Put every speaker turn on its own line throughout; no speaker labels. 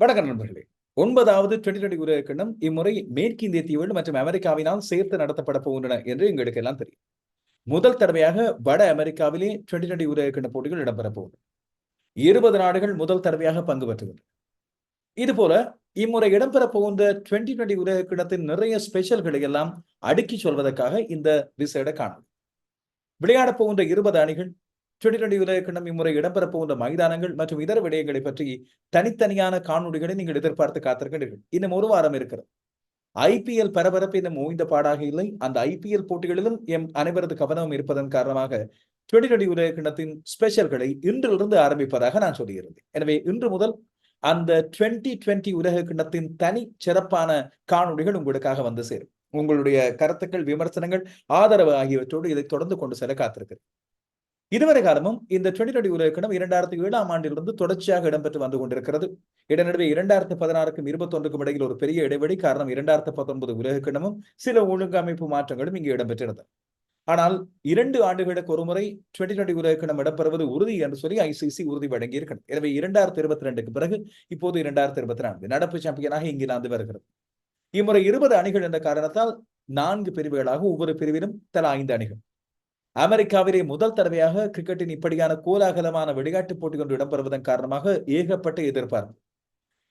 வணக்கம் நண்பர்களே ஒன்பதாவது டுவெண்டி டுவெண்டி உலகக்கிண்ணம் இம்முறை மேற்கிந்திய தீவுகள் மற்றும் அமெரிக்காவினால் சேர்த்து நடத்தப்பட போகின்றன என்று எங்களுக்கு எல்லாம் தெரியும். முதல் தடவையாக வட அமெரிக்காவிலே டுவெண்டி டுவெண்டி உலகக்கிண்ண போட்டிகள் இடம்பெற போகுது. இருபது நாடுகள் முதல் தடவையாக பங்கு பெற்றுகின்றன இதுபோல இம்முறை இடம்பெற போகின்ற டுவெண்டி டுவெண்டி உலகக்கிண்ணத்தின் நிறைய ஸ்பெஷல்களை எல்லாம் அடுக்கி சொல்வதற்காக இந்த விசேட காணொலி விளையாட போகின்ற இருபது அணிகள் டுவெண்டி டுவெண்டி இம்முறை இடம்பெற போகின்ற மைதானங்கள் மற்றும் இதர விடயங்களை பற்றி தனித்தனியான காணொலிகளை நீங்கள் எதிர்பார்த்து காத்திருக்கிறீர்கள் இன்னும் ஒரு வாரம் இருக்கிறது. ஐபிஎல் பரபரப்பு இன்னும் ஓய்ந்த பாடாக இல்லை. அந்த ஐபிஎல் போட்டிகளிலும் எம் அனைவரது கவனமும் இருப்பதன் காரணமாக டுவெண்டி டுவெண்டி ஸ்பெஷல்களை இன்றிலிருந்து ஆரம்பிப்பதாக நான் சொல்லியிருந்தேன். எனவே இன்று முதல் அந்த டுவெண்டி டுவெண்டி உலக கிண்ணத்தின் தனி சிறப்பான காணொலிகள் உங்களுக்காக வந்து சேரும். உங்களுடைய கருத்துக்கள் விமர்சனங்கள் ஆதரவு ஆகியவற்றோடு இதை தொடர்ந்து கொண்டு செல்ல காத்திருக்கிறேன். இதுவரை காலமும் இந்த டுவெண்டி டுவெண்டி உலகக்கிணம் இரண்டாயிரத்தி ஏழாம் ஆண்டிலிருந்து தொடர்ச்சியாக இடம்பெற்று வந்து கொண்டிருக்கிறது. இதனிடையே இரண்டாயிரத்து பதினாறுக்கும் இருபத்தொன்றுக்கும் இடையில் ஒரு பெரிய இடைவெளி காரணம் இரண்டாயிரத்து பத்தொன்பது உலகக்கிணமும் சில ஒழுங்கமைப்பு மாற்றங்களும் இங்கு இடம்பெற்றிருந்தது. ஆனால் இரண்டு ஆண்டுகளுக்கு ஒருமுறை டுவெண்டி டுவெண்டி உலகக்கிணம் இடம்பெறுவது உறுதி என்று சொல்லி ஐசிசி உறுதி வழங்கி இருக்கிறது எனவே இரண்டாயிரத்தி இருபத்தி ரெண்டுக்கு பிறகு இப்போது இரண்டாயிரத்தி இருபத்தி நான்கு நடப்பு சாம்பியனாக இங்கிலாந்து வருகிறது இம்முறை இருபது அணிகள் என்ற காரணத்தால் நான்கு பிரிவுகளாக ஒவ்வொரு பிரிவிலும் தலா ஐந்து அணிகள். அமெரிக்காவிலே முதல் தடவையாக கிரிக்கெட்டின் இப்படியான கோலாகலமான விளையாட்டுப் போட்டி கொண்டு இடம்பெறுவதன் காரணமாக ஏகப்பட்ட எதிர்பார்ப்பு.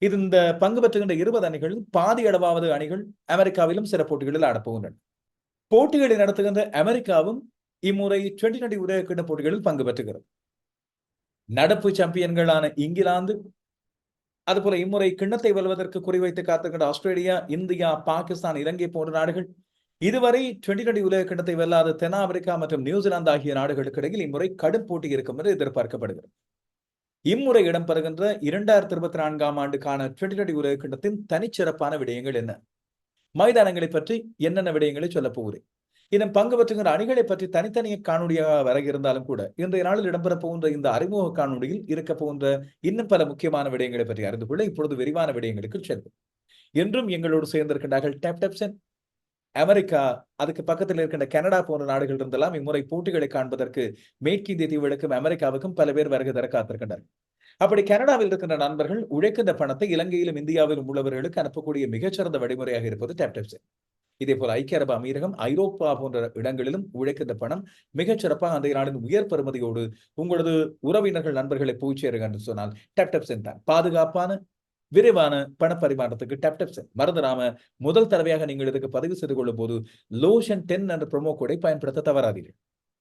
இது இந்த பங்கு பெற்றுகின்ற இருபது அணிகள் பாதி அளவாவது அணிகள் அமெரிக்காவிலும் சில போட்டிகளில் ஆடப்போகின்றன. போட்டிகளை நடத்துகின்ற அமெரிக்காவும் இம்முறை டுவெண்டி டுவெண்டி உலகக்கிண்ண போட்டிகளில் பங்கு பெற்றுகிறது. நடப்பு சாம்பியன்களான இங்கிலாந்து அதுபோல இம்முறை கிண்ணத்தை வெல்வதற்கு குறிவைத்து காத்திருக்கின்ற ஆஸ்திரேலியா இந்தியா பாகிஸ்தான் இலங்கை போன்ற நாடுகள் இதுவரை டுவெண்டி டுவெண்டி உலக வெல்லாத தென் ஆப்பிரிக்கா மற்றும் நியூசிலாந்து ஆகிய நாடுகளுக்கு இடையில் இம்முறை கடும் போட்டி இருக்கும் என்று எதிர்பார்க்கப்படுகிறது. இம்முறை இடம்பெறுகின்ற இரண்டாயிரத்தி இருபத்தி நான்காம் ஆண்டுக்கான டுவெண்டி டுவெண்டி உலக தனிச்சிறப்பான விடயங்கள் என்ன? மைதானங்களை பற்றி என்னென்ன விடயங்களை சொல்ல போகிறேன்? இன்னும் பங்கு பெற்றுகிற அணிகளை பற்றி தனித்தனிய காணொலியாக வர இருந்தாலும் கூட இன்றைய நாளில் இடம்பெற போகின்ற இந்த அறிமுக காணொலியில் இருக்க போகின்ற இன்னும் பல முக்கியமான விடயங்களை பற்றி அறிந்து கொள்ள இப்பொழுது விரிவான விடயங்களுக்கு செல்வோம். என்றும் எங்களோடு சேர்ந்திருக்கின்றார்கள் டேப் டெப்சன் அமெரிக்கா அதுக்கு பக்கத்தில் இருக்கின்ற கனடா போன்ற நாடுகள் இருந்தெல்லாம் இம்முறை போட்டிகளை காண்பதற்கு மேற்கிந்திய தீவுகளுக்கும் அமெரிக்காவுக்கும் பல பேர் வருகை தர காத்திருக்கின்றனர். அப்படி கனடாவில் இருக்கின்ற நண்பர்கள் உழைக்கின்ற பணத்தை இலங்கையிலும் இந்தியாவிலும் உள்ளவர்களுக்கு அனுப்பக்கூடிய மிகச்சிறந்த வழிமுறையாக இருப்பது டேப்டெப்ஸ் இதே போல ஐக்கிய அரபு அமீரகம் ஐரோப்பா போன்ற இடங்களிலும் உழைக்கின்ற பணம் மிகச்சிறப்பாக அந்த நாளின் உயர் பெறுமதியோடு உங்களது உறவினர்கள் நண்பர்களை போய் சேருங்க என்று சொன்னால் டெப்டெப்சின் தான் பாதுகாப்பான விரைவான பணப்பரிமாற்றத்துக்கு பரிமாற்றத்துக்கு டேப் டெப்சன் மறந்துடாம முதல் தடவையாக நீங்கள் இதுக்கு பதிவு செய்து கொள்ளும் போது லோஷன் டென் என்ற ப்ரொமோ கோடை பயன்படுத்த தவறாதீர்கள்.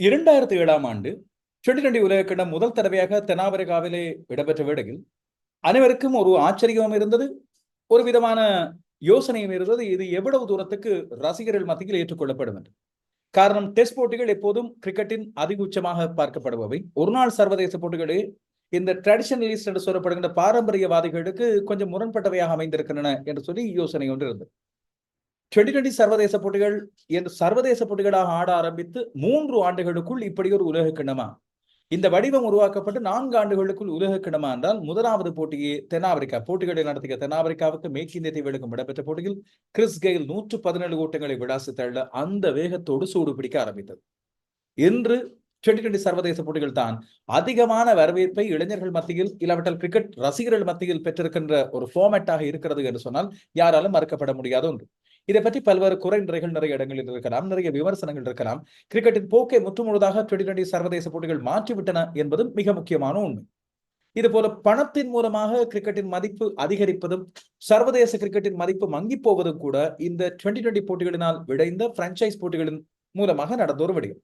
இரண்டாயிரத்தி ஏழாம் ஆண்டு டுவெண்டி டுவெண்டி உலகக்கிண்ணம் முதல் தடவையாக தென்னாப்பிரிக்காவிலே இடம்பெற்ற வேளையில் அனைவருக்கும் ஒரு ஆச்சரியமும் இருந்தது ஒரு விதமான யோசனையும் இருந்தது. இது எவ்வளவு தூரத்துக்கு ரசிகர்கள் மத்தியில் ஏற்றுக்கொள்ளப்படும் என்று. காரணம் டெஸ்ட் போட்டிகள் எப்போதும் கிரிக்கெட்டின் அதிகுச்சமாக பார்க்கப்படுபவை. ஒரு நாள் சர்வதேச போட்டிகளே இந்த ட்ரெடிஷனலிஸ்ட் என்று சொல்லப்படுகின்ற பாரம்பரியவாதிகளுக்கு கொஞ்சம் முரண்பட்டவையாக அமைந்திருக்கின்றன என்று சொல்லி யோசனை ஒன்று இருந்தது. டுவெண்டி டுவெண்டி சர்வதேச போட்டிகள் என்று சர்வதேச போட்டிகளாக ஆட ஆரம்பித்து மூன்று ஆண்டுகளுக்குள் இப்படி ஒரு உலக கிண்ணமா? இந்த வடிவம் உருவாக்கப்பட்டு நான்கு ஆண்டுகளுக்குள் உலக கிண்ணமா என்றால் முதலாவது போட்டியை தென்னாப்பிரிக்கா. போட்டிகளை நடத்திய தென்னாப்பிரிக்காவுக்கு மேற்கிந்திய தீவுகளுக்கும் இடம்பெற்ற போட்டியில் கிறிஸ் கெயில் நூற்று பதினேழு ஓட்டங்களை விளாசி தள்ள அந்த வேகத்தோடு சூடு பிடிக்க ஆரம்பித்தது. இன்று டுவெண்டி டுவெண்டி சர்வதேச போட்டிகள் தான் அதிகமான வரவேற்பை இளைஞர்கள் மத்தியில் இல்லாவிட்டால் கிரிக்கெட் ரசிகர்கள் மத்தியில் பெற்றிருக்கின்ற ஒரு ஃபார்மேட்டாக இருக்கிறது என்று சொன்னால் யாராலும் மறுக்கப்பட முடியாத ஒன்று. இதை பற்றி பல்வேறு குறைநிறைகள் நிறைய இடங்களில் இருக்கலாம் நிறைய விமர்சனங்கள் இருக்கலாம். கிரிக்கெட்டின் போக்கை முற்றுமுழுதாக டுவெண்டி டுவெண்டி சர்வதேச போட்டிகள் மாற்றிவிட்டன என்பது மிக முக்கியமான உண்மை. இது போல பணத்தின் மூலமாக கிரிக்கெட்டின் மதிப்பு அதிகரிப்பதும் சர்வதேச கிரிக்கெட்டின் மதிப்பு மங்கி போவதும் கூட இந்த டுவெண்டி டுவெண்டி போட்டிகளினால் விளைந்த பிரான்ச்சைஸ் போட்டிகளின் மூலமாக நடந்த ஒரு விடயம்.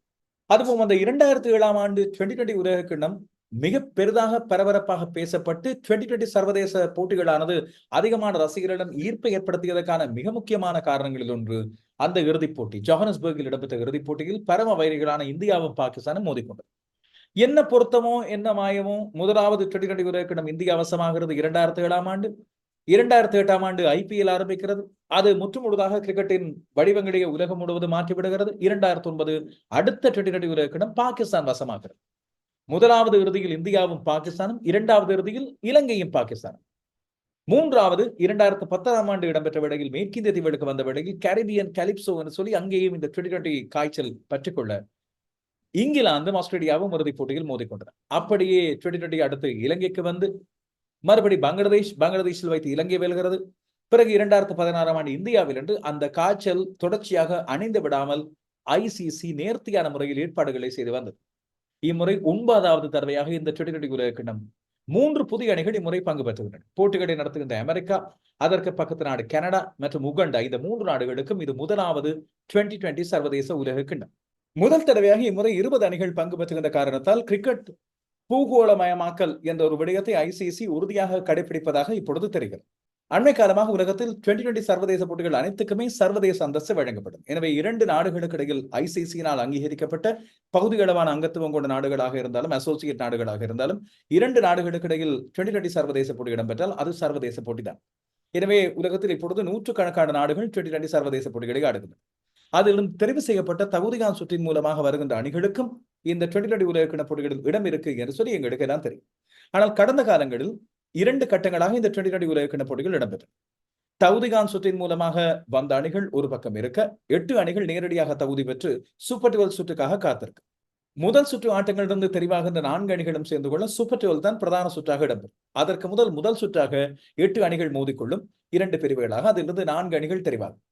அதுவும் அந்த இரண்டாயிரத்தி ஏழாம் ஆண்டு டுவெண்டி டுவெண்டி உலக கிண்ணம் மிக பெரிதாக பரபரப்பாக பேசப்பட்டு டுவெண்டி டுவெண்டி சர்வதேச போட்டிகளானது அதிகமான ரசிகர்களிடம் ஈர்ப்பை ஏற்படுத்தியதற்கான மிக முக்கியமான காரணங்களில் ஒன்று அந்த இறுதிப் போட்டி. ஜோஹனஸ்பர்கில் இடம்பெற்ற இறுதிப் போட்டியில் பரம வைரிகளான இந்தியாவும் பாகிஸ்தானும் மோதிக்கொண்டது. என்ன பொருத்தமோ என்ன மாயமோ முதலாவது டுவெண்டி டுவெண்டி உலகக்கிடம் இந்தியா வசமாகிறது இரண்டாயிரத்தி ஏழாம் ஆண்டு இரண்டாயிரத்தி எட்டாம் ஆண்டு ஐபிஎல் ஆரம்பிக்கிறது. அது முற்றுமுழுதாக கிரிக்கெட்டின் வடிவங்களையே உலகம் முழுவதும் மாற்றிவிடுகிறது. இரண்டாயிரத்தி ஒன்பது அடுத்த டுவெண்டி டுவெண்டி உலகக்கிடம் பாகிஸ்தான் வசமாகிறது. முதலாவது இறுதியில் இந்தியாவும் பாகிஸ்தானும் இரண்டாவது இறுதியில் இலங்கையும் பாகிஸ்தானும். மூன்றாவது இரண்டாயிரத்து பத்தாம் ஆண்டு இடம்பெற்ற வேளையில் மேற்கிந்திய தீவுகளுக்கு வந்த வேளையில் கரிபியன் கலிப்சோ என்று சொல்லி அங்கேயும் இந்த டுவெண்டி டுவெண்டி காய்ச்சல் பற்றிக்கொள்ள இங்கிலாந்தும் ஆஸ்திரேலியாவும் இறுதிப் போட்டியில் மோதிக்கொண்டன அப்படியே டுவெண்டி டுவெண்டி அடுத்து இலங்கைக்கு வந்து மறுபடி பங்களாதேஷ் பங்களாதேஷில் வைத்து இலங்கை வெல்கிறது. பிறகு இரண்டாயிரத்து பதினாறாம் ஆண்டு இந்தியாவில் என்று அந்த காய்ச்சல் தொடர்ச்சியாக அணிந்து விடாமல் ஐசிசி நேர்த்தியான முறையில் ஏற்பாடுகளை செய்து வந்தது. இம்முறை ஒன்பதாவது தடவையாக இந்த டுவெண்டி டுவெண்டி உலகக்கிண்ணம் மூன்று புதிய அணிகள் இம்முறை பங்கு பெற்றுகின்றன போட்டிகளை நடத்துகின்ற அமெரிக்கா அதற்கு பக்கத்து நாடு கனடா மற்றும் உகண்டா இந்த மூன்று நாடுகளுக்கும் இது முதலாவது டுவெண்டி டுவெண்டி சர்வதேச உலக கிண்ணம் முதல் தடவையாக இம்முறை இருபது அணிகள் பங்கு பெற்றுகின்ற காரணத்தால் கிரிக்கெட் பூகோளமயமாக்கல் என்ற ஒரு விடயத்தை ஐசிசி உறுதியாக கடைபிடிப்பதாக இப்பொழுது தெரிகிறது. அண்மை காலமாக உலகத்தில் டுவெண்டி டுவெண்டி சர்வதேச போட்டிகள் அனைத்துக்குமே சர்வதேச அந்தஸ்து வழங்கப்படும் எனவே இரண்டு நாடுகளுக்கு இடையில் ஐசிசியினால் அங்கீகரிக்கப்பட்ட பகுதிகளவான அங்கத்துவம் கொண்ட நாடுகளாக இருந்தாலும் அசோசியேட் நாடுகளாக இருந்தாலும் இரண்டு நாடுகளுக்கு இடையில் டுவெண்டி டுவெண்டி சர்வதேச போட்டி இடம்பெற்றால் அது சர்வதேச போட்டிதான். எனவே உலகத்தில் இப்பொழுது நூற்றுக்கணக்கான நாடுகள் டுவெண்டி டுவெண்டி சர்வதேச போட்டிகளை ஆடுகின்றன. அதிலும் தெரிவு செய்யப்பட்ட தகுதிகான் சுற்றின் மூலமாக வருகின்ற அணிகளுக்கும் இந்த டுவெண்டி டுவெண்டி உலகக்கிண போட்டிகளில் இடம் இருக்கு என்று சொல்லி எங்களுக்கு எல்லாம் தெரியும். ஆனால் கடந்த காலங்களில் இரண்டு கட்டங்களாக இந்த டுவெண்டி டுவெண்டி உலகக்கிண போட்டிகள் இடம்பெற்றன தகுதிகான் சுற்றின் மூலமாக வந்த அணிகள் ஒரு பக்கம் இருக்க எட்டு அணிகள் நேரடியாக தகுதி பெற்று சூப்பர் டுவெல் சுற்றுக்காக காத்திருக்கு. முதல் சுற்று ஆட்டங்களிலிருந்து தெரிவாகின்ற நான்கு அணிகளும் சேர்ந்து கொள்ள சூப்பர் டுவெல் தான் பிரதான சுற்றாக இடம்பெறும். அதற்கு முதல் முதல் சுற்றாக எட்டு அணிகள் மோதிக்கொள்ளும் இரண்டு பிரிவுகளாக அதிலிருந்து நான்கு அணிகள் தெரிவாகும்.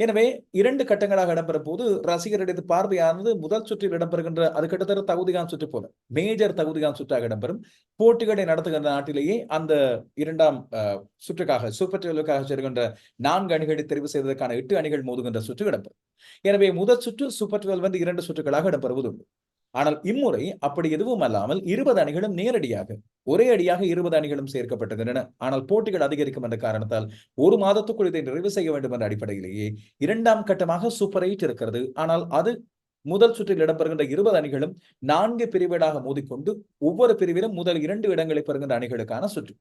எனவே இரண்டு கட்டங்களாக இடம்பெறும் போது ரசிகருடைய பார்வையானது முதல் சுற்றில் இடம்பெறுகின்ற அது கிட்டத்தட்ட தகுதிகான் சுற்று போல. மேஜர் தகுதிகான் சுற்றாக இடம்பெறும். போட்டிகளை நடத்துகின்ற நாட்டிலேயே அந்த இரண்டாம் சுற்றுக்காக சூப்பர் டுவெல்லுக்காக செல்கின்ற நான்கு அணிகளை தெரிவு செய்வதற்கான எட்டு அணிகள் மோதுகின்ற சுற்று இடம்பெறும். எனவே முதல் சுற்று சூப்பர் டுவெல் வந்து இரண்டு சுற்றுகளாக இடம்பெறுவது உண்டு ஆனால் இம்முறை அப்படி எதுவும் அல்லாமல் இருபது அணிகளும் நேரடியாக ஒரே அடியாக இருபது அணிகளும் சேர்க்கப்பட்டிருந்தன. ஆனால் போட்டிகள் அதிகரிக்கும் என்ற காரணத்தால் ஒரு மாதத்துக்குள் இதை நிறைவு செய்ய வேண்டும் என்ற அடிப்படையிலேயே இரண்டாம் கட்டமாக சூப்பர் எயிட் இருக்கிறது. ஆனால் அது முதல் சுற்றில் இடம்பெறுகின்ற இருபது அணிகளும் நான்கு பிரிவுகளாக மோதிக்கொண்டு ஒவ்வொரு பிரிவிலும் முதல் இரண்டு இடங்களை பெறுகின்ற அணிகளுக்கான சுற்று.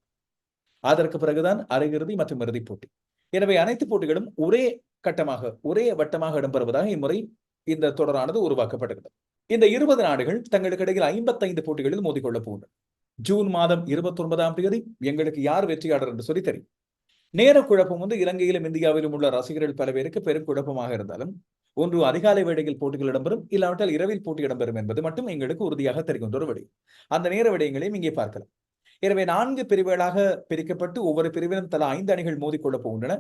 அதற்கு பிறகுதான் அரையிறுதி மற்றும் இறுதிப் போட்டி. எனவே அனைத்து போட்டிகளும் ஒரே கட்டமாக ஒரே வட்டமாக இடம்பெறுவதாக இம்முறை இந்த தொடரானது உருவாக்கப்பட்டுள்ளது. இந்த இருபது நாடுகள் தங்களுக்கு இடையில் ஐம்பத்தைந்து போட்டிகளில் மோதிக்கொள்ளப் போகின்றன ஜூன் மாதம் இருபத்தி ஒன்பதாம் தேதி எங்களுக்கு யார் வெற்றியாளர் என்று சொல்லி தெரியும். நேர குழப்பம் வந்து இலங்கையிலும் இந்தியாவிலும் உள்ள ரசிகர்கள் பல பேருக்கு பெரும் குழப்பமாக இருந்தாலும் ஒன்று அதிகாலை வேளையில் போட்டிகள் இடம்பெறும் இல்லாவிட்டால் இரவில் போட்டி இடம்பெறும் என்பது மட்டும் எங்களுக்கு உறுதியாக தெரிகின்ற ஒரு விடயம் அந்த நேர விடயங்களையும் இங்கே பார்க்கலாம். எனவே நான்கு பிரிவுகளாக பிரிக்கப்பட்டு ஒவ்வொரு பிரிவிலும் தலா ஐந்து அணிகள் மோதிக்கொள்ளப் போகின்றன.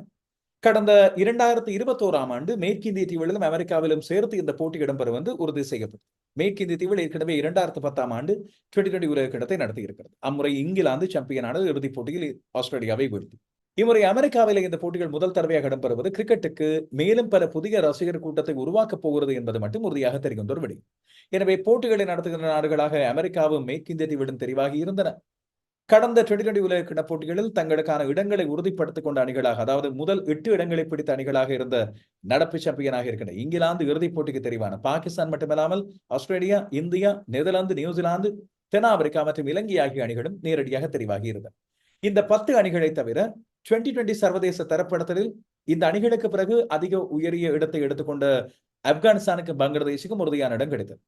கடந்த இரண்டாயிரத்தி இருபத்தோராம் ஆண்டு மேற்கிந்திய தீவுகளிலும் அமெரிக்காவிலும் சேர்த்து இந்த போட்டி இடம்பெற வந்து உறுதி செய்யப்பட்டது மேற்கிந்திய தீவில் ஏற்கனவே இரண்டாயிரத்து பத்தாம் ஆண்டு டுவெண்டி டுவெண்டி உலக கிடத்தை நடத்தி இருக்கிறது அம்முறை இங்கிலாந்து சாம்பியனானது இறுதிப் போட்டியில் ஆஸ்திரேலியாவை வீழ்த்தி. இம்முறை அமெரிக்காவில் இந்த போட்டிகள் முதல் தடவையாக இடம்பெறுவது கிரிக்கெட்டுக்கு மேலும் பல புதிய ரசிகர் கூட்டத்தை உருவாக்கப் போகிறது என்பது மட்டும் உறுதியாக தெரிகின்ற ஒரு விடயம். எனவே போட்டிகளை நடத்துகின்ற நாடுகளாக அமெரிக்காவும் மேற்கிந்திய தீவிடம் தெரிவாகி இருந்தன. கடந்த டுவெண்டி டுவெண்டி உலக போட்டிகளில் தங்களுக்கான இடங்களை உறுதிப்படுத்திக் கொண்ட அணிகளாக அதாவது முதல் எட்டு இடங்களை பிடித்த அணிகளாக இருந்த நடப்பு சாம்பியனாக இருக்கின்ற இங்கிலாந்து இறுதிப் போட்டிக்கு தெரிவான பாகிஸ்தான் மட்டுமல்லாமல் ஆஸ்திரேலியா இந்தியா நெதர்லாந்து நியூசிலாந்து தென்னாப்பிரிக்கா மற்றும் இலங்கை ஆகிய அணிகளும் நேரடியாக தெரிவாகி இருந்தன. இந்த பத்து அணிகளை தவிர டுவெண்டி டுவெண்டி சர்வதேச தரப்படுத்தலில் இந்த அணிகளுக்கு பிறகு அதிக உயரிய இடத்தை எடுத்துக்கொண்ட ஆப்கானிஸ்தானுக்கு பங்களாதேஷுக்கும் உறுதியான இடம் கிடைத்தது.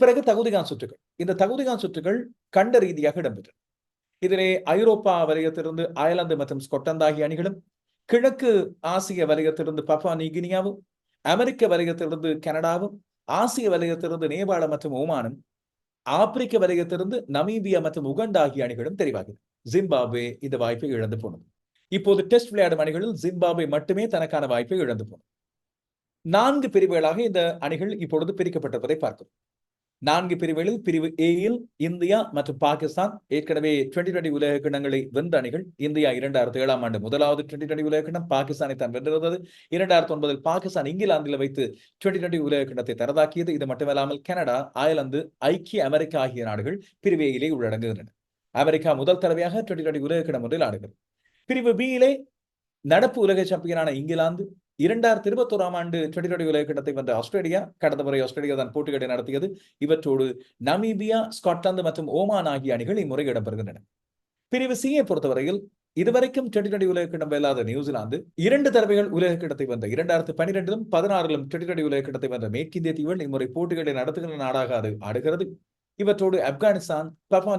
பிறகு தகுதிகான் சுற்றுகள். இந்த தகுதிகான் சுற்றுகள் கண்ட ரீதியாக இடம்பெற்றன இதிலே ஐரோப்பா வலயத்திலிருந்து அயர்லாந்து மற்றும் ஸ்கொட்லாந்து ஆகிய அணிகளும் கிழக்கு ஆசிய வலயத்திலிருந்து பப்பா நிகினியாவும் அமெரிக்க வலயத்திலிருந்து கனடாவும் ஆசிய வலயத்திலிருந்து நேபாளம் மற்றும் ஓமானும் ஆப்பிரிக்க வலயத்திலிருந்து நமீபியா மற்றும் உகண்டா ஆகிய அணிகளும் தெரிவாகின. ஜிம்பாப்வே இந்த வாய்ப்பை இழந்து போனது. இப்போது டெஸ்ட் விளையாடும் அணிகளில் ஜிம்பாப்வே மட்டுமே தனக்கான வாய்ப்பை இழந்து போனது. நான்கு பிரிவுகளாக இந்த அணிகள் இப்பொழுது பிரிக்கப்பட்டிருப்பதை பார்க்கிறோம். நான்கு பிரிவுகளில் பிரிவு ஏயில் இந்தியா மற்றும் பாகிஸ்தான் ஏற்கனவே டுவெண்டி டுவெண்டி உலக கிண்ணங்களை வென்ற அணிகள். இந்தியா இரண்டாயிரத்தி ஏழாம் ஆண்டு முதலாவது டுவெண்டி டுவெண்டி உலக கிண்ணம் பாகிஸ்தானை தான் வென்றிருந்தது. இரண்டாயிரத்தி ஒன்பதில் பாகிஸ்தான் இங்கிலாந்தில் வைத்து டுவெண்டி டுவெண்டி உலக கிண்ணத்தை தரதாக்கியது. இது மட்டுமல்லாமல் கனடா அயர்லாந்து ஐக்கிய அமெரிக்கா ஆகிய நாடுகள் பிரிவு ஏயிலே உள்ளடங்குகின்றன. அமெரிக்கா முதல் தடவையாக டுவெண்டி டுவெண்டி உலக கிண்ணம் ஒன்றில் ஆடுகிறது. பிரிவு பியிலே நடப்பு உலக சாம்பியனான இங்கிலாந்து இரண்டாயிரத்தி இருபத்தோராம் ஆண்டு டுவெண்டி டுவெண்டி வந்த வென்ற ஆஸ்திரேலியா கடந்த முறை ஆஸ்திரேலியா தான் போட்டிகளை நடத்தியது. இவற்றோடு நமீபியா ஸ்காட்லாந்து மற்றும் ஓமான் ஆகிய அணிகள் இம்முறை இடம்பெறுகின்றன. பிரிவு சியை பொறுத்தவரையில் இதுவரைக்கும் டுவெண்டி டுவெண்டி உலகக்கிண்ணம் வெல்லாத நியூசிலாந்து இரண்டு தடவைகள் உலகக்கிண்ணத்தை வந்த இரண்டாயிரத்து பன்னிரெண்டிலும் பதினாறிலும் டுவெண்டி டுவெண்டி உலகக்கிண்ணத்தை வந்த மேற்கிந்திய தீவுகள் இம்முறை போட்டிகளை நடத்துகின்ற நாடாக அது ஆடுகிறது. இவற்றோடு ஆப்கானிஸ்தான் பப்பா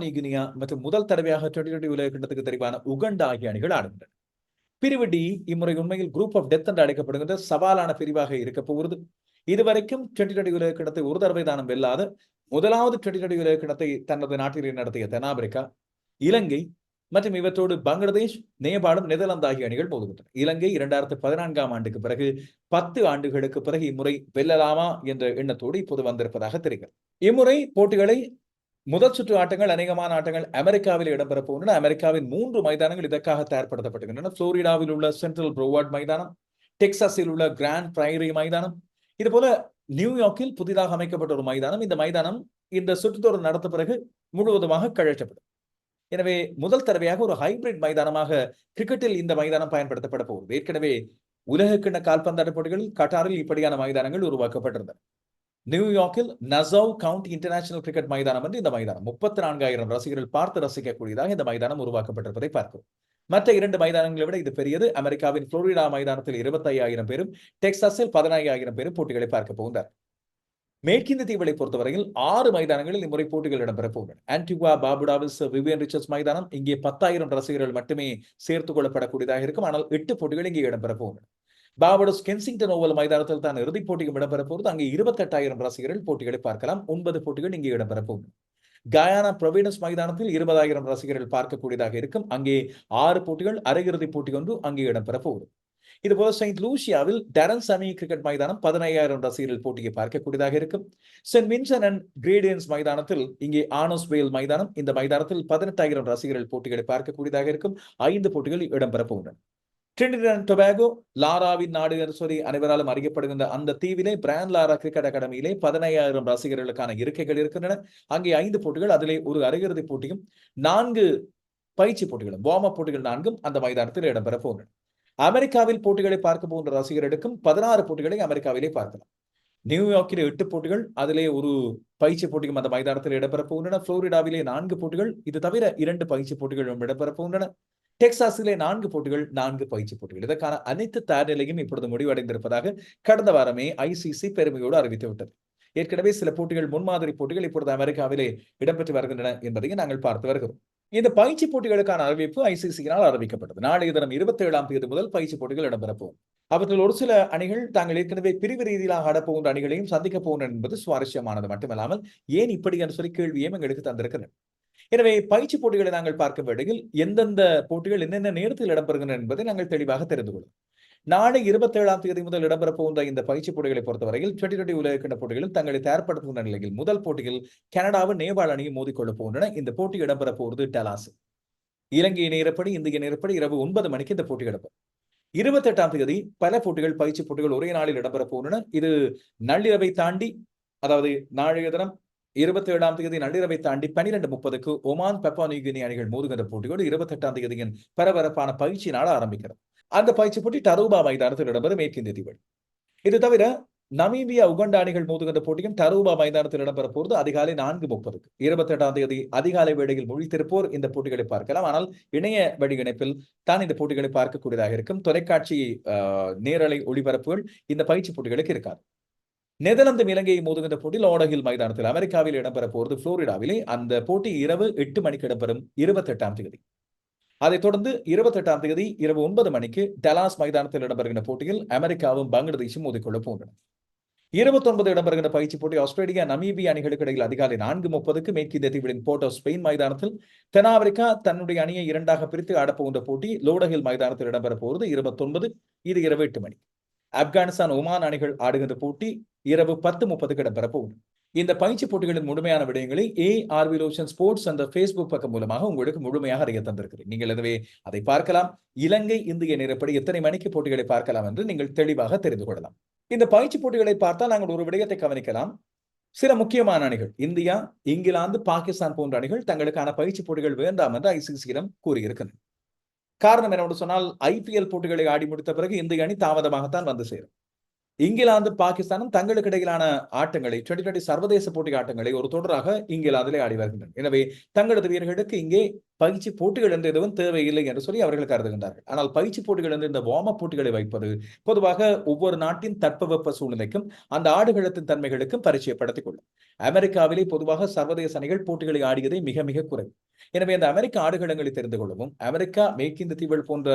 மற்றும் முதல் தடவையாக டுவெண்டி டுவெண்டி உலகக்கிண்ணத்துக்கு தெரிவான உகண்டா ஆகிய அணிகள் ஆடுகின்றன. பிரிவு டி இம்முறை உண்மையில் குரூப் ஆஃப் டெத் என்று அழைக்கப்படுகின்ற சவாலான பிரிவாக இருக்க போகிறது. இதுவரைக்கும் டுவெண்டி டுவெண்டி உலக ஒரு தடவை தானம் வெல்லாத. முதலாவது டுவெண்டி டுவெண்டி தனது நாட்டிலே நடத்திய தென்னாப்பிரிக்கா இலங்கை மற்றும் இவற்றோடு பங்களாதேஷ் நேபாளம் நெதர்லாந்து ஆகிய அணிகள் மோதுகின்றன. இலங்கை இரண்டாயிரத்து பதினான்காம் ஆண்டுக்கு பிறகு பத்து ஆண்டுகளுக்கு பிறகு இம்முறை வெல்லலாமா என்ற எண்ணத்தோடு இப்போது வந்திருப்பதாக தெரிகிறது. இம்முறை போட்டிகளை முதல் சுற்று ஆட்டங்கள் அநேகமான ஆட்டங்கள் அமெரிக்காவில் இடம்பெறப் போகின்றன. அமெரிக்காவின் மூன்று மைதானங்கள் இதற்காக தயார்படுத்தப்பட்டுகின்றன புளோரிடாவில் உள்ள சென்ட்ரல் ப்ரோவார்ட் மைதானம் டெக்சாஸில் உள்ள கிராண்ட் பிரைரி மைதானம் இதுபோல நியூயார்க்கில் புதிதாக அமைக்கப்பட்ட ஒரு மைதானம். இந்த மைதானம் இந்த சுற்றுத்தொடர் நடத்த பிறகு முழுவதுமாக கழற்றப்படும். எனவே முதல் தடவையாக ஒரு ஹைபிரிட் மைதானமாக கிரிக்கெட்டில் இந்த மைதானம் பயன்படுத்தப்பட போகிறது. ஏற்கனவே உலகக்கிண்ண கால்பந்தாட்ட போட்டிகளில் கட்டாரில் இப்படியான மைதானங்கள் உருவாக்கப்பட்டிருந்தன. நியூயார்க்கில் நசவ் கவுண்ட் இன்டர்நேஷனல் கிரிக்கெட் மைதானம் என்று இந்த மைதானம். முப்பத்தி நான்காயிரம் ரசிகர்கள் பார்த்து ரசிக்கக்கூடியதாக இந்த மைதானம் உருவாக்கப்பட்டிருப்பதை பார்க்கிறோம். மற்ற இரண்டு மைதானங்களை விட இது பெரியது. அமெரிக்காவின் புளோரிடா மைதானத்தில் இருபத்தையாயிரம் பேரும் டெக்சாஸில் பதினாயிரம் பேரும் போட்டிகளை பார்க்க போகின்றனர். மேற்கிந்திய தீவுகளை பொறுத்தவரையில் ஆறு மைதானங்களில் இம்முறை போட்டிகள் இடம்பெறப் போகின்றன. ஆன்டிகுவா பாபுடாவிஸ் விவியன் ரிச்சர்ஸ் மைதானம் இங்கே பத்தாயிரம் ரசிகர்கள் மட்டுமே சேர்த்துக் கொள்ளப்படக்கூடியதாக இருக்கும். ஆனால் எட்டு போட்டிகள் இங்கே இடம்பெறப் போகின்றன. பாபடோஸ் கென்சிங்டன் ஓவல் மைதானத்தில் தான் இறுதிப் போட்டியும் இடம்பெற போகிறது. அங்கே இருபத்தெட்டாயிரம் ரசிகர்கள் போட்டிகளை பார்க்கலாம். ஒன்பது போட்டிகள் இங்கே இடம்பெற போகின்றன கயானா பிரொவிடன்ஸ் மைதானத்தில் இருபதாயிரம் ரசிகர்கள் பார்க்கக்கூடியதாக இருக்கும். அங்கே ஆறு போட்டிகள் அரையிறுதி போட்டி ஒன்று அங்கே இடம்பெற போகுது. இதுபோல செயின்ட் லூசியாவில் டரன் சமி கிரிக்கெட் மைதானம் பதினையாயிரம் ரசிகர்கள் போட்டியை பார்க்கக்கூடியதாக இருக்கும். சென்ட் வின்சன் அண்ட் கிரேடியன்ஸ் மைதானத்தில் இங்கே ஆனோஸ் வேல் மைதானம். இந்த மைதானத்தில் பதினெட்டாயிரம் ரசிகர்கள் போட்டிகளை பார்க்கக்கூடியதாக இருக்கும். ஐந்து போட்டிகள் இடம்பெற போகின்றன. ட்ரினிடன் டொபாகோ லாராவின் நாடு என்று சொல்லி அனைவராலும் அறியப்படுகின்ற அந்த தீவிலே பிராண்ட் லாரா கிரிக்கெட் அகாடமியிலே பதினையாயிரம் ரசிகர்களுக்கான இருக்கைகள் இருக்கின்றன. அங்கே ஐந்து போட்டிகள் அதிலே ஒரு அரையிறுதி போட்டியும் நான்கு பயிற்சி போட்டிகளும் வார்ம் அப் போட்டிகள் நான்கும் அந்த மைதானத்தில் இடம்பெற போகின்றன. அமெரிக்காவில் போட்டிகளை பார்க்க போகின்ற ரசிகர்களுக்கும் பதினாறு போட்டிகளை அமெரிக்காவிலே பார்க்கலாம். நியூயார்க்கில் எட்டு போட்டிகள் அதிலே ஒரு பயிற்சி போட்டியும் அந்த மைதானத்தில் இடம்பெற போகின்றன. புளோரிடாவிலே நான்கு போட்டிகள் இது தவிர இரண்டு பயிற்சி போட்டிகளும் இடம்பெற போகின்றன. டெக்சாஸிலே நான்கு போட்டிகள் நான்கு பயிற்சி போட்டிகள். இதற்கான அனைத்து தயார்நிலையும் இப்பொழுது முடிவடைந்திருப்பதாக கடந்த வாரமே ஐசிசி பெருமையோடு அறிவித்து விட்டது ஏற்கனவே சில போட்டிகள் முன்மாதிரி போட்டிகள் இப்பொழுது அமெரிக்காவிலே இடம்பெற்று வருகின்றன என்பதையும் நாங்கள் பார்த்து வருகிறோம். இந்த பயிற்சி போட்டிகளுக்கான அறிவிப்பு ஐசிசியினால் அறிவிக்கப்பட்டது. நாளைய தினம் இருபத்தி ஏழாம் தேதி முதல் பயிற்சி போட்டிகள் இடம்பெறப்போகும் அவற்றில் ஒரு சில அணிகள் தாங்கள் ஏற்கனவே பிரிவு ரீதியிலாக ஆடப்போகின்ற அணிகளையும் சந்திக்க போகின்றன என்பது சுவாரஸ்யமானது மட்டுமல்லாமல் ஏன் இப்படி என்று சொல்லி கேள்வியும் எங்களுக்கு தந்திருக்கின்றன எனவே பயிற்சி போட்டிகளை நாங்கள் பார்க்கும் வேளையில் எந்தெந்த போட்டிகள் என்னென்ன நேரத்தில் இடம்பெறுகின்றன என்பதை நாங்கள் தெளிவாக தெரிந்து கொள்ளும் நாளை இருபத்தேழாம் தேதி முதல் இடம்பெற போகிற இந்த பயிற்சி போட்டிகளை பொறுத்தவரையில் டுவெண்டி டுவெண்டி உலகக்கிண்ண போட்டிகளில் தங்களை தயார்படுத்துகின்ற நிலையில் முதல் போட்டியில் கனடாவும் நேபாள் அணியும் மோதிக்கொள்ளப் போகின்றன. இந்த போட்டி இடம்பெற போகிறது டலாஸ் இலங்கை நேரப்படி இந்திய நேரப்படி இரவு ஒன்பது மணிக்கு இந்த போட்டி இடம்பெறும். இருபத்தி எட்டாம் தேதி பல போட்டிகள் பயிற்சி போட்டிகள் ஒரே நாளில் இடம்பெற போகின்றன. இது நள்ளிரவை தாண்டி அதாவது நாளைய தினம் இருபத்தி ஏழாம் தேதி நள்ளிரவை தாண்டி பனிரெண்டு முப்பதுக்கு ஒமான் பெப்பா நியூகினி அணிகள் மோதுகின்ற போட்டியோடு இருபத்தி எட்டாம் தேதியின் பரபரப்பான பயிற்சி நாள் ஆரம்பிக்கிறது. அந்த பயிற்சி போட்டி டரூபா மைதானத்தில் இடம்பெறும் மேற்கிந்திய தீவு இது தவிர நமீபியா உகண்ட அணிகள் மோதுகின்ற போட்டியும் டரூபா மைதானத்தில் இடம்பெற போகிறது அதிகாலை நான்கு முப்பதுக்கு. இருபத்தி எட்டாம் தேதி அதிகாலை வேளையில் மொழித்திருப்போர் இந்த போட்டிகளை பார்க்கலாம். ஆனால் இணைய வழி இணைப்பில் தான் இந்த போட்டிகளை பார்க்கக்கூடியதாக இருக்கும். தொலைக்காட்சி நேரலை ஒளிபரப்புகள் இந்த பயிற்சி போட்டிகளுக்கு இருக்காது. நெதர்லாந்து இலங்கையை மோதுகின்ற போட்டி லோடகில் மைதானத்தில் அமெரிக்காவில் இடம்பெற போகிறது. புளோரிடாவிலே அந்த போட்டி இரவு எட்டு மணிக்கு இடம்பெறும் இருபத்தி எட்டாம் தேதி. அதைத் தொடர்ந்து இருபத்தி எட்டாம் தேதி இரவு ஒன்பது மணிக்கு டலாஸ் மைதானத்தில் இடம்பெறுகின்ற போட்டியில் அமெரிக்காவும் பங்களாதேஷும் மோதிக்கொள்ள போகின்றன இருபத்தி ஒன்பது இடம்பெறுகின்ற பயிற்சி போட்டி ஆஸ்திரேலியா நமீபிய அணிகளுக்கு இடையில் அதிகாலை நான்கு முப்பதுக்கு மேற்கிந்திய தீவின் போர்ட் ஆஃப் ஸ்பெயின் மைதானத்தில் தென்னாப்பிரிக்கா தன்னுடைய அணியை இரண்டாக பிரித்து ஆடப்போகின்ற போட்டி லோடகில் மைதானத்தில் இடம்பெற போகிறது. இருபத்தி ஒன்பது இது இரவு எட்டு மணி. ஆப்கானிஸ்தான் ஒமான் அணிகள் ஆடுகின்ற போட்டி இரவு பத்து முப்பதுக்கு இடம்பெற இந்த பயிற்சி போட்டிகளின் முழுமையான விடயங்களை A R V Loshan sports அந்த ஃபேஸ்புக் பக்கம் மூலமாக உங்களுக்கு முழுமையாக அறிய தந்திருக்கிறேன். நீங்கள் எனவே அதை பார்க்கலாம். இலங்கை இந்திய நேரப்படி எத்தனை மணிக்கு போட்டிகளை பார்க்கலாம் என்று நீங்கள் தெளிவாக தெரிந்து கொள்ளலாம். இந்த பயிற்சி போட்டிகளை பார்த்தால் நாங்கள் ஒரு விடயத்தை கவனிக்கலாம். சில முக்கியமான அணிகள் இந்தியா இங்கிலாந்து பாகிஸ்தான் போன்ற அணிகள் தங்களுக்கான பயிற்சி போட்டிகள் வேண்டாம் என்று ஐசிசியிடம் கூறியிருக்கின்றன. காரணம் என்னவென்று சொன்னால் ஐபிஎல் போட்டிகளை ஆடி முடித்த பிறகு இந்திய அணி தாமதமாகத்தான் வந்து சேரும். இங்கிலாந்து பாகிஸ்தானும் தங்களுக்கு இடையிலான ஆட்டங்களை டுவெண்டி டுவெண்டி சர்வதேச போட்டி ஆட்டங்களை ஒரு தொடராக இங்கிலாந்திலே ஆடி வருகின்றன. எனவே தங்களது வீரர்களுக்கு இங்கே பயிற்சி போட்டிகள் என்று எதுவும் தேவையில்லை என்று சொல்லி அவர்கள் கருதுகின்றார்கள். ஆனால் பயிற்சி போட்டிகள் என்று இந்த வார்ம் போட்டிகளை வைப்பது பொதுவாக ஒவ்வொரு நாட்டின் தட்பவெப்ப சூழ்நிலைக்கும் அந்த ஆடுகளத்தின் தன்மைகளுக்கும் பரிச்சயப்படுத்திக் கொள்ளும். அமெரிக்காவிலே பொதுவாக சர்வதேச அணிகள் போட்டிகளை ஆடியதை மிக மிக குறைவு. எனவே அந்த அமெரிக்க ஆடுகளங்களை தெரிந்து கொள்ளவும் அமெரிக்கா மேற்கிந்த தீவுகள் போன்ற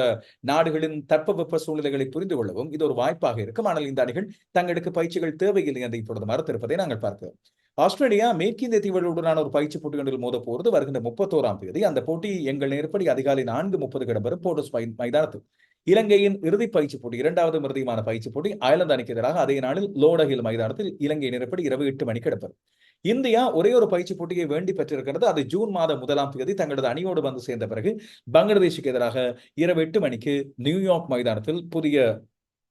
நாடுகளின் தட்பவெப்ப சூழ்நிலைகளை புரிந்து கொள்ளவும் இது ஒரு வாய்ப்பாக இருக்கும். ஆனால் இந்த அணிகள் தங்களுக்கு பயிற்சிகள் தேவையில்லை என்று இப்பொழுது மறுத்திருப்பதை நாங்கள் பார்க்கிறோம். ஆஸ்திரேலியா மேற்கிந்திய தீவுகளுடனான ஒரு பயிற்சி போட்டிகளில் மோத போகிறது. வருகின்ற முப்பத்தோராம் தேதி அந்த போட்டி எங்கள் நேர்படி அதிகாலை நான்கு முப்பது இடம்பெறும் போர்டஸ் மைதானத்தில். இலங்கையின் இறுதி பயிற்சி போட்டி இரண்டாவது இறுதியுமான பயிற்சி போட்டி அயர்லாந்து அணிக்கு எதிராக அதே நாளில் லோடஹில் மைதானத்தில் இலங்கை நேரப்படி இரவு எட்டு மணிக்கு இடம்பெறும். இந்தியா ஒரே ஒரு பயிற்சி போட்டியை வேண்டி பெற்றிருக்கிறது. அது ஜூன் மாதம் முதலாம் தேதி தங்களது அணியோடு வந்து சேர்ந்த பிறகு பங்களாதேஷுக்கு எதிராக இரவு எட்டு மணிக்கு நியூயார்க் மைதானத்தில் புதிய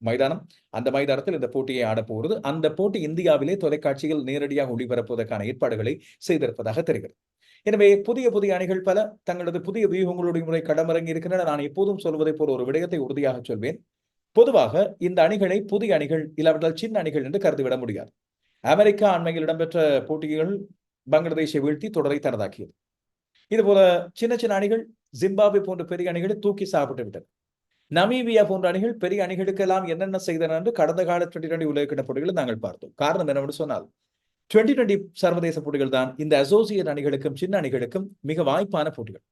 மைதானம். அந்த மைதானத்தில் இந்த போட்டியை ஆடப்போகிறது அந்த போட்டி இந்தியாவிலே தொலைக்காட்சியில் நேரடியாக ஒளிபரப்புவதற்கான ஏற்பாடுகளை செய்திருப்பதாக தெரிகிறது. எனவே புதிய புதிய அணிகள் பல தங்களது புதிய வியூகங்களுடைய முறை களமிறங்கி இருக்கின்றன. நான் எப்போதும் சொல்வதை போல ஒரு விடயத்தை உறுதியாக சொல்வேன். பொதுவாக இந்த அணிகளை புதிய அணிகள் இல்லாவிட்டால் சின்ன அணிகள் என்று கருதிவிட முடியாது. அமெரிக்கா அண்மையில் இடம்பெற்ற போட்டிகள் பங்களாதேஷை வீழ்த்தி தொடரை தனதாக்கியது. இதுபோல சின்ன சின்ன அணிகள் ஜிம்பாபே போன்ற பெரிய அணிகளை தூக்கி சாப்பிட்டு விட்டன நமீபியா போன்ற அணிகள் பெரிய அணிகளுக்கெல்லாம் என்னென்ன செய்தன என்று கடந்த கால டுவெண்டி டுவெண்டி உலகக்கிட்ட போட்டிகளை நாங்கள் பார்த்தோம். காரணம் என்னவென்று சொன்னால் டுவெண்டி டுவெண்டி சர்வதேச போட்டிகள் தான் இந்த அசோசியேட் அணிகளுக்கும் சின்ன அணிகளுக்கும் மிக வாய்ப்பான போட்டிகள்.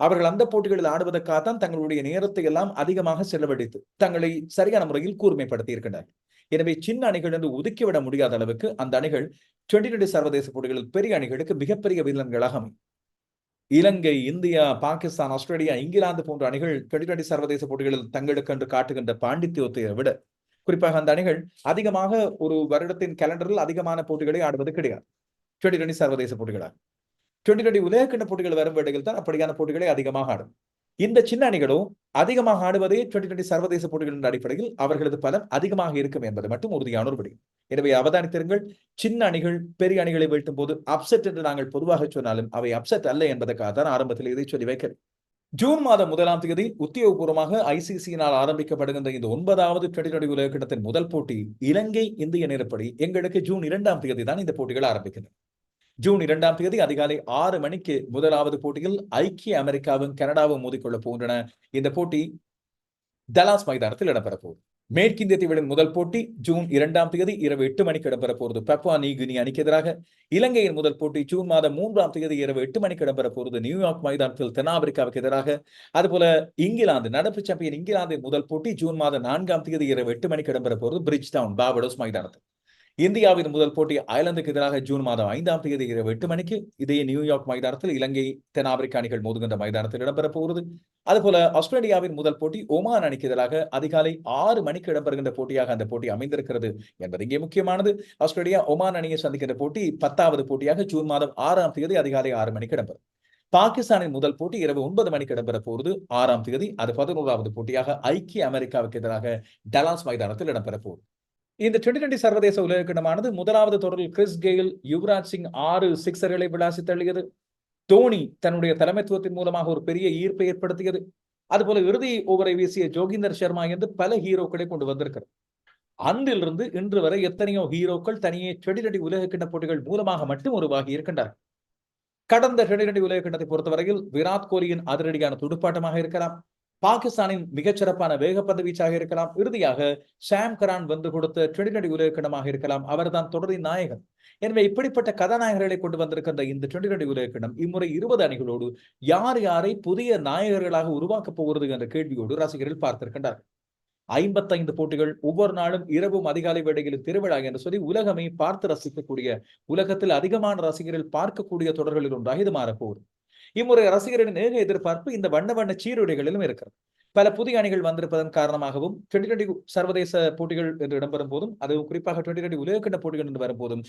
அவர்கள் அந்த போட்டிகளில் ஆடுவதற்காகத்தான் தங்களுடைய நேரத்தை எல்லாம் அதிகமாக செலவழித்து தங்களை சரியான முறையில் கூர்மைப்படுத்தி இருக்கின்றனர். எனவே சின்ன அணிகள் என்று ஒதுக்கிவிட முடியாத அளவுக்கு அந்த அணிகள் டுவெண்டி டுவெண்டி சர்வதேச போட்டிகளில் பெரிய அணிகளுக்கு மிகப்பெரிய வில்லன்களாக அமையும். Ilangai India Pakistan Australia England போன்ற அணிகள் டுவெண்டி டுவெண்டி சர்வதேச போட்டிகளில் தங்களுக்கென்று காட்டுகின்ற பாண்டித்யத்தை விட குறிப்பாக அந்த அணிகள் அதிகமாக ஒரு வருடத்தின் கேலண்டரில் அதிகமான போட்டிகளை ஆடுவது கிடையாது. டுவெண்டி டுவெண்டி சர்வதேச போட்டிகளாக டுவெண்டி டுவெண்டி உலகக்கிண்ண போட்டிகள் வரும் வேடையில் தான் அப்படியான போட்டிகளை அதிகமாக ஆடும். இந்த சின்ன அணிகளும் அதிகமாக ஆடுவதே டுவெண்டி டுவெண்டி சர்வதேச போட்டிகளின் அடிப்படையில் அவர்களது பலம் அதிகமாக இருக்கும் என்பது மட்டும் உறுதியான ஒரு விடயம். எனவே அவதானித்திருங்கள். சின்ன அணிகள் பெரிய அணிகளை வீழ்த்தும் போது அப்செட் என்று நாங்கள் பொதுவாக சொன்னாலும் அவை அப்செட் அல்ல என்பதற்காக தான் ஆரம்பத்தில் இதை சொல்லி வைக்கிறேன். ஜூன் மாதம் முதலாம் தேதி உத்தியோகபூர்வமாக ஐசிசியினால் ஆரம்பிக்கப்படுகின்ற இந்த ஒன்பதாவது டுவெண்டி டுவெண்டி உலகக்கிண்ணத்தின் முதல் போட்டி இலங்கை இந்திய நேரப்படி எங்களுக்கு ஜூன் இரண்டாம் தேதி தான் இந்த போட்டிகள் ஆரம்பிக்கின்றன. ஜூன் இரண்டாம் தேதி அதிகாலை ஆறு மணிக்கு முதலாவது போட்டியில் ஐக்கிய அமெரிக்காவும் கனடாவும் மோதிக்கொள்ளப் போகின்றன. இந்த போட்டி டலாஸ் மைதானத்தில் இடம்பெற போகுது மேற்கிந்திய தீவுகளின் முதல் போட்டி ஜூன் இரண்டாம் தேதி இரவு எட்டு மணிக்கு இடம்பெற போகிறது பப்வா நீகுனி அணிக்கு எதிராக இலங்கையின் முதல் போட்டி ஜூன் மாதம் மூன்றாம் தேதி இரவு எட்டு மணிக்கு இடம்பெற போகிறது நியூயார்க் மைதானத்தில் தென்னாப்பிரிக்காவுக்கு எதிராக. அதுபோல இங்கிலாந்து நடப்பு சாம்பியன் இங்கிலாந்தின் முதல் போட்டி ஜூன் மாதம் நான்காம் தேதி இரவு எட்டு மணிக்கு இடம்பெற போகிறது பிரிட்ஜ் டவுன் பாபடோஸ் மைதானத்தில். இந்தியாவின் முதல் போட்டி அயர்லாந்துக்கு எதிராக ஜூன் மாதம் ஐந்தாம் தேதி இரவு எட்டு மணிக்கு. இதே நியூயார்க் மைதானத்தில் இலங்கை தென்னாப்பிரிக்க அணிகள் மோதுகின்ற மைதானத்தில் இடம்பெற போகிறது அதுபோல ஆஸ்திரேலியாவின் முதல் போட்டி ஒமான் அணிக்கு எதிராக அதிகாலை ஆறு மணிக்கு இடம்பெறுகின்ற போட்டியாக அந்த போட்டி அமைந்திருக்கிறது என்பது இங்கே முக்கியமானது. ஆஸ்திரேலியா ஒமான் அணியை சந்திக்கின்ற போட்டி பத்தாவது போட்டியாக ஜூன் மாதம் ஆறாம் தேதி அதிகாலை ஆறு மணிக்கு இடம்பெறும். பாகிஸ்தானின் முதல் போட்டி இரவு ஒன்பது மணிக்கு இடம்பெற போகிறது ஆறாம் தேதி அது பதினோராவது போட்டியாக ஐக்கிய அமெரிக்காவுக்கு எதிராக டலாஸ் மைதானத்தில் இடம்பெற போகுது இந்த டுவெண்டி டுவெண்டி சர்வதேச உலகக்கிடமானது முதலாவது தொடரில் கிறிஸ் கெயில் யுவராஜ் சிங் ஆறு சிக்ஸர்களை விளாசி தள்ளியது. தோனி தன்னுடைய தலைமைத்துவத்தின் மூலமாக ஒரு பெரிய ஈர்ப்பை ஏற்படுத்தியது. அதுபோல இறுதி ஓவரை வீசிய ஜோகிந்தர் சர்மா என்று பல ஹீரோக்களை கொண்டு வந்திருக்கிறது அன்றிலிருந்து இன்று வரை எத்தனையோ ஹீரோக்கள் தனியே டுவெண்டி டுவெண்டி கிண்ண போட்டிகள் மூலமாக மட்டும் உருவாகி இருக்கின்றார் கடந்த டுவெண்டி டுவெண்டி உலகக்கிண்ணத்தை பொறுத்தவரையில் விராட் கோலியின் அதிரடியான துடுப்பாட்டமாக இருக்கலாம். பாகிஸ்தானின் மிகச்சிறப்பான வேகப்பந்து வீச்சாக இருக்கலாம். இறுதியாக ஷாம் கரான் வந்து கொடுத்த டுவெண்டி டுவெண்டி உலகக்கிணமாக இருக்கலாம். அவர்தான் தொடரின் நாயகன். எனவே இப்படிப்பட்ட கதாநாயகர்களை கொண்டு வந்திருக்கின்ற இந்த டுவெண்டி டுவெண்டி உலகக்கிணம் இம்முறை இருபது அணிகளோடு யார் யாரை புதிய நாயகர்களாக உருவாக்கப் போகிறது என்ற கேள்வியோடு ரசிகர்கள் பார்த்திருக்கின்றார்கள். ஐம்பத்தைந்து போட்டிகள் ஒவ்வொரு நாளும் இரவும் அதிகாலை வேளைகளில் திருவிழா என்று சொல்லி உலகமே பார்த்து ரசிக்கக்கூடிய உலகத்தில் அதிகமான ரசிகர்கள் பார்க்கக்கூடிய தொடர்களில் ஒன்றாக இது மாறப்போகுது. இம்முறை ரசிகர்களின் நேர எதிர்பார்ப்பு இந்த வண்ண வண்ண சீருடைகளிலும் இருக்கிறது. பல புதிய அணிகள் வந்திருப்பதன் காரணமாகவும் டுவெண்டி டுவெண்டி சர்வதேச போட்டிகள் என்று இடம்பெறும் போதும் அதுவும் குறிப்பாக டுவெண்டி டுவெண்டி உலகக்கண்ட போட்டிகள் என்று வரும்போதும்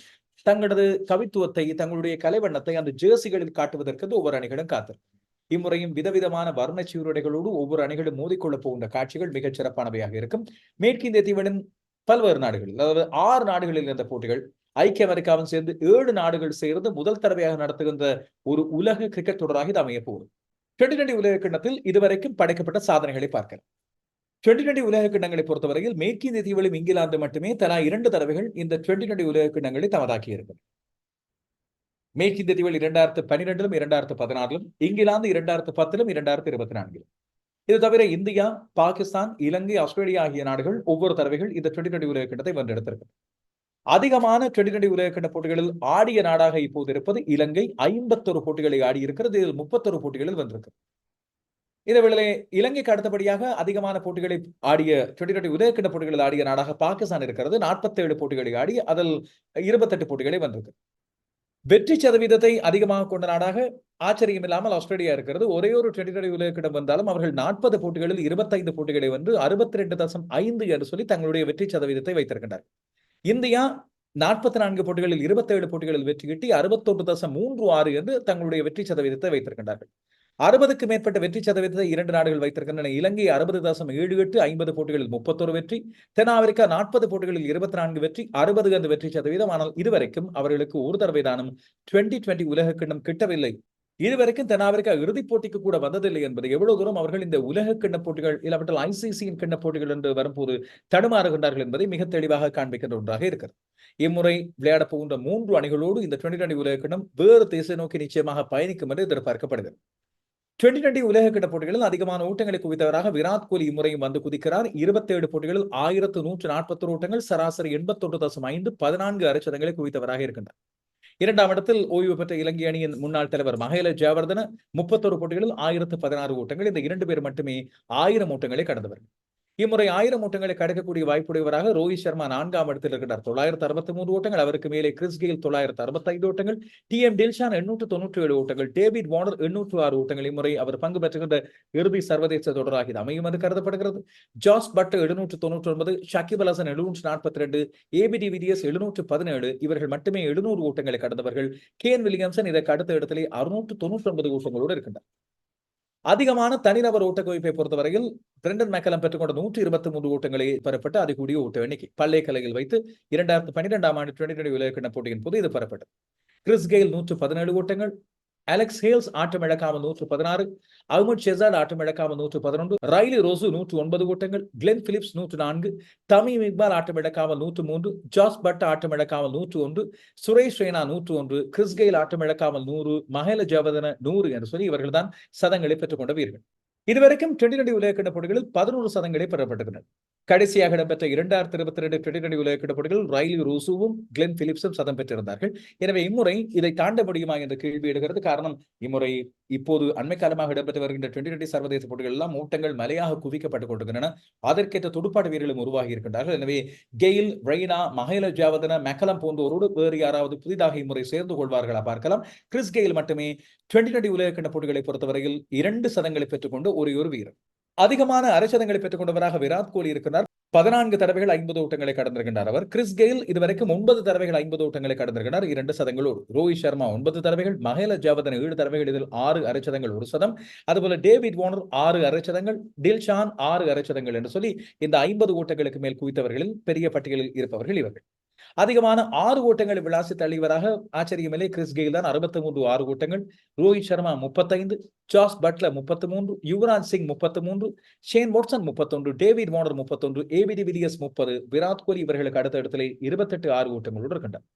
தங்களது கவித்துவத்தை தங்களுடைய கலைவண்ணத்தை அந்த ஜேர்சிகளில் காட்டுவதற்கு ஒவ்வொரு அணிகளும் காத்திருக்கும் இம்முறையும் விதவிதமான வர்ண சீருடைகளோடு ஒவ்வொரு அணிகளும் மோதிக்கொள்ளப் போகின்ற காட்சிகள் மிகச் சிறப்பானவையாக இருக்கும். மேற்கிந்திய தீவுகளின் பல்வேறு நாடுகளில் அதாவது ஆறு நாடுகளில் இருந்த போட்டிகள் ஐக்கிய அமெரிக்காவும் சேர்ந்து ஏழு நாடுகள் சேர்ந்து முதல் தடவையாக நடத்துகின்ற ஒரு உலக கிரிக்கெட் தொடராக இது அமைய போகுது. டுவெண்டி டுவெண்டி உலக கிண்ணத்தில் இதுவரைக்கும் படைக்கப்பட்ட சாதனைகளை பார்க்கலாம். டுவெண்டி டுவெண்டி உலக கிண்ணங்களை பொறுத்தவரையில் மேற்கிந்திய தீவுகளும் இங்கிலாந்து மட்டுமே தலா இரண்டு தடவைகள் இந்த டுவெண்டி டுவெண்டி உலக கிண்ணங்களை தமதாக்கி இருக்கும் மேற்கிந்திய தீவில் இரண்டாயிரத்து பன்னிரெண்டிலும் இரண்டாயிரத்து பதினாறிலும் இங்கிலாந்து இரண்டாயிரத்து பத்திலும் இரண்டாயிரத்து இருபத்தி நான்கிலும். இது தவிர இந்தியா பாகிஸ்தான் இலங்கை ஆஸ்திரேலியா ஆகிய நாடுகள் ஒவ்வொரு தடவைகள் இந்த டுவெண்டி டுவெண்டி உலக கிண்ணத்தை வென்றெடுத்திருக்கு அதிகமான டுவெண்டி டுவெண்டி உலகக்கிண்ண போட்டிகளில் ஆடிய நாடாக இப்போது இருப்பது இலங்கை. ஐம்பத்தொரு போட்டிகளை ஆடி இருக்கிறது. இதில் முப்பத்தொரு போட்டிகளில் வந்திருக்கு. இதேவேளை இலங்கைக்கு அடுத்தபடியாக அதிகமான போட்டிகளை ஆடிய டுவெண்டி டுவெண்டி உதயக்கிண்ண போட்டிகளில் ஆடிய நாடாக பாகிஸ்தான் இருக்கிறது. நாற்பத்தேழு போட்டிகளை ஆடி அதில் இருபத்தெட்டு போட்டிகளை வந்திருக்கு. வெற்றி சதவீதத்தை அதிகமாக கொண்ட நாடாக ஆச்சரியம் இல்லாமல் ஆஸ்திரேலியா இருக்கிறது. ஒரே ஒரு டுவெண்டி டுவெண்டி உலகக்கிடம் வந்தாலும் அவர்கள் நாற்பது போட்டிகளில் இருபத்தைந்து போட்டிகளை வந்து அறுபத்தி ரெண்டு தசம் ஐந்து என்று சொல்லி தங்களுடைய வெற்றி சதவீதத்தை வைத்திருக்கின்றனர் இந்தியா நாற்பத்தி நான்கு போட்டிகளில் இருபத்தேழு போட்டிகளில் வெற்றி கிட்டி அறுபத்தொன்று தசம் மூன்று ஆறு என்று தங்களுடைய வெற்றி சதவீதத்தை வைத்திருக்கின்றார்கள். அறுபதுக்கு மேற்பட்ட வெற்றி சதவீதத்தை இரண்டு நாடுகள் வைத்திருக்கின்றன. இலங்கை அறுபது தசம் ஏழு எட்டு ஐம்பது போட்டிகளில் முப்பத்தொரு வெற்றி. தென்னாப்பிரிக்கா நாற்பது போட்டிகளில் இருபத்தி நான்கு வெற்றி. அறுபது அந்த வெற்றி சதவீதம். ஆனால் இதுவரைக்கும் அவர்களுக்கு ஒரு தடவை தானும் டுவெண்டி டுவெண்டி உலக கிண்ணம் கிட்டவில்லை. இதுவரைக்கும் தென்னாப்பிரிக்கா இறுதிப் போட்டிக்கு கூட வந்ததில்லை என்பது எவ்வளவு தூரம் அவர்கள் இந்த உலக கிண்ண போட்டிகள் இல்லாவிட்டால் ஐசிசியின் கிண்ண போட்டிகள் என்று வரும்போது தடுமாறுகின்றார்கள் என்பதை மிக தெளிவாக காண்பிக்கின்ற ஒன்றாக இருக்கிறது. இம்முறை விளையாடப் போகின்ற மூன்று அணிகளோடு இந்த டுவெண்டி டுவெண்டி உலக கிண்ணம் வேறு திசை நோக்கி நிச்சயமாக பயணிக்கும் என்று எதிர்பார்க்கப்படுகிறது. டுவெண்டி டுவெண்டி உலக கிட்ட போட்டிகளில் அதிகமான ஓட்டங்களை குவித்தவராக விராட் கோலி இம்முறையும் வந்து குதிக்கிறார். இருபத்தேழு போட்டிகளில் ஆயிரத்து நூற்று நாற்பத்தொரு ஓட்டங்கள் சராசரி எண்பத்தொன்று தசம் ஐந்து பதினான்கு அரைச்சதங்களை குவித்தவராக இருக்கின்றார். இரண்டாம் இடத்தில் ஓய்வு பெற்ற இலங்கை அணியின் முன்னாள் தலைவர் மகேல ஜெயவர்தன முப்பத்தொரு போட்டிகளில் ஆயிரத்து பதினாறு ஓட்டங்கள். இந்த இரண்டு பேர் மட்டுமே ஆயிரம் ஓட்டங்களை கடந்தவர்கள். இம்முறை ஆயிரம் ஓட்டங்களை கடக்கக்கூடிய வாய்ப்புடையவராக ரோஹித் சர்மா நான்காம் இடத்தில் இருக்கிறார். தொள்ளாயிரத்து அறுபத்தி மூன்று ஓட்டங்கள் அவருக்கு மேலே கிறிஸ் கெயில் தொள்ளாயிரத்து அறுபத்தைந்து ஓட்டங்கள் டி எம் டில்ஷான் எண்ணூற்று தொன்னூற்றி ஏழு ஓட்டங்கள் டேவிட் வார்னர் எண்ணூற்று ஆறு ஓட்டங்கள் இம்முறை அவர் பங்கு பெற்றுகின்ற இறுதி சர்வதேச தொடராக இது அமையும் என்று கருதப்படுகிறது. ஜாஸ் பட் எழுநூற்று தொன்னூற்றி ஒன்பது ஷக்கிப் அலசன் எழுநூற்று நாற்பத்தி ரெண்டு ஏபிடி விடிஎஸ் எழுநூற்று பதினேழு இவர்கள் மட்டுமே எழுநூறு ஓட்டங்களை கடந்தவர்கள். கேன் வில்லியம்சன் இதற்கு அடுத்த இடத்திலே அறுநூற்று தொன்னூற்றி ஒன்பது ஓட்டங்களோடு இருக்கின்றனர் அதிகமான தனிநபர் ஓட்ட குவிப்பை பொறுத்தவரையில் பிரெண்டன் மேக்கலம் பெற்றுக்கொண்ட நூற்றி இருபத்தி மூன்று ஓட்டங்களே பெறப்பட்டு அதிகூடிய ஓட்ட எண்ணிக்கை. பல்லைக்கலையில் வைத்து இரண்டாயிரத்தி பன்னிரெண்டாம் ஆண்டு டுவெண்டி டுவெண்டி உலகக்கிண்ண போட்டியின் போது இது பெறப்பட்டது. கிறிஸ் கெயில் நூற்று பதினேழு ஓட்டங்கள் அலெக்ஸ் ஹேல்ஸ் ஆட்டம் இழக்காமல் நூற்று பதினாறு அகமது ஷெசாட் ஆட்டம் இழக்காமல் நூற்று பதினொன்று ரைலி ரோசு நூற்று ஒன்பது ஓட்டங்கள் கிளென் பிலிப்ஸ் நூற்று நான்கு தமீம் இக்பால் ஆட்டம் இழக்காமல் நூற்று மூன்று ஜாஸ் பட் ஆட்டம் இழக்காமல் நூற்று ஒன்று சுரேஷ் ரெய்னா நூற்று ஒன்று கிறிஸ் கெயில் ஆட்டம் இழக்காமல் நூறு மஹேல ஜவதன நூறு என்று சொல்லி இவர்கள்தான் சதங்களை பெற்றுக்கொண்ட வீரர்கள் இதுவரைக்கும் டுவெண்டி டுவெண்டி உலகக்கிண்ண போட்டிகளில் பதினோரு சதங்களை பெறப்பட்டிருந்தன கடைசியாக இடம்பெற்ற இரண்டாயிரத்தி இருபத்தி ரெண்டு டுவெண்டி டுவெண்டி உலகக்கிண்ண போட்டிகளில் ரூசுவும் கிளென் பிலிப்ஸும் சதம் பெற்றிருந்தார்கள். எனவே இம்முறை இதை தாண்ட முடியுமா என்ற கேள்வி எடுக்கிறது காரணம் இம்முறை இப்போது அண்மை காலமாக இடம்பெற்று வருகின்ற டுவெண்டி டுவெண்டி சர்வதேச போட்டிகள் எல்லாம் ஓட்டங்கள் மலையாக குவிக்கப்பட்டுக் கொண்டிருக்கின்றன. அதற்கேற்ற துடுப்பாட்டு வீரர்களும் உருவாகி இருக்கின்றார்கள். எனவே கெயில் ரெய்னா மஹேல ஜாவதன மெக்கலம் போன்றோரோடு வேறு யாராவது புதிதாக இம்முறை சேர்ந்து கொள்வார்களா பார்க்கலாம். கிறிஸ் கெயில் மட்டுமே டுவெண்டி டுவெண்டி உலகக்கிண்ண போட்டிகளை பொறுத்தவரையில் இரண்டு சதங்களை பெற்றுக்கொண்டு ஒரே ஒரு வீரர். அதிகமான அரைச்சதங்களை பெற்றுக் கொண்டவராக விராட் கோலி இருக்கிறார். பதினான்கு தடவைகள் ஐம்பது ஓட்டங்களை கடந்திருக்கின்றார் அவர். கிறிஸ் கெயில் இதுவரைக்கும் ஒன்பது தடவைகள் ஐம்பது ஓட்டங்களை கடந்திருக்கிறார். இரண்டு சதங்களோடு ரோஹித் சர்மா ஒன்பது தடவைகள் மகேல ஜாவதன் ஏழு தடவைகள் இதில் ஆறு அரைச்சதங்கள் ஒரு சதம். அதுபோல டேவிட் வார்னர் ஆறு அரைச்சதங்கள் டில்ஷான் ஆறு அரைச்சதங்கள் என்று சொல்லி இந்த ஐம்பது ஓட்டங்களுக்கு மேல் குவித்தவர்களில் பெரிய பட்டியலில் இருப்பவர்கள் இவர்கள். அதிகமான ஆறு ஓட்டங்களை விளாசி தலைவராக ஆச்சரியமில்லை. கிறிஸ் கெயில் தான் அறுபத்தி மூன்று ஆறு ஓட்டங்கள். ரோஹித் சர்மா முப்பத்தைந்து ஜாஸ் பட்லர் முப்பத்தி மூன்று யுவராஜ் சிங் முப்பத்தி மூன்று ஷேன் வாட்சன் முப்பத்தொன்று டேவிட் வார்னர் முப்பத்தொன்று ஏபிடி வில்லியஸ் முப்பது விராட் கோலி இவர்களுக்கு அடுத்த இடத்திலே இருபத்தெட்டு ஆறு ஓட்டங்களோடு இருக்கின்றனர்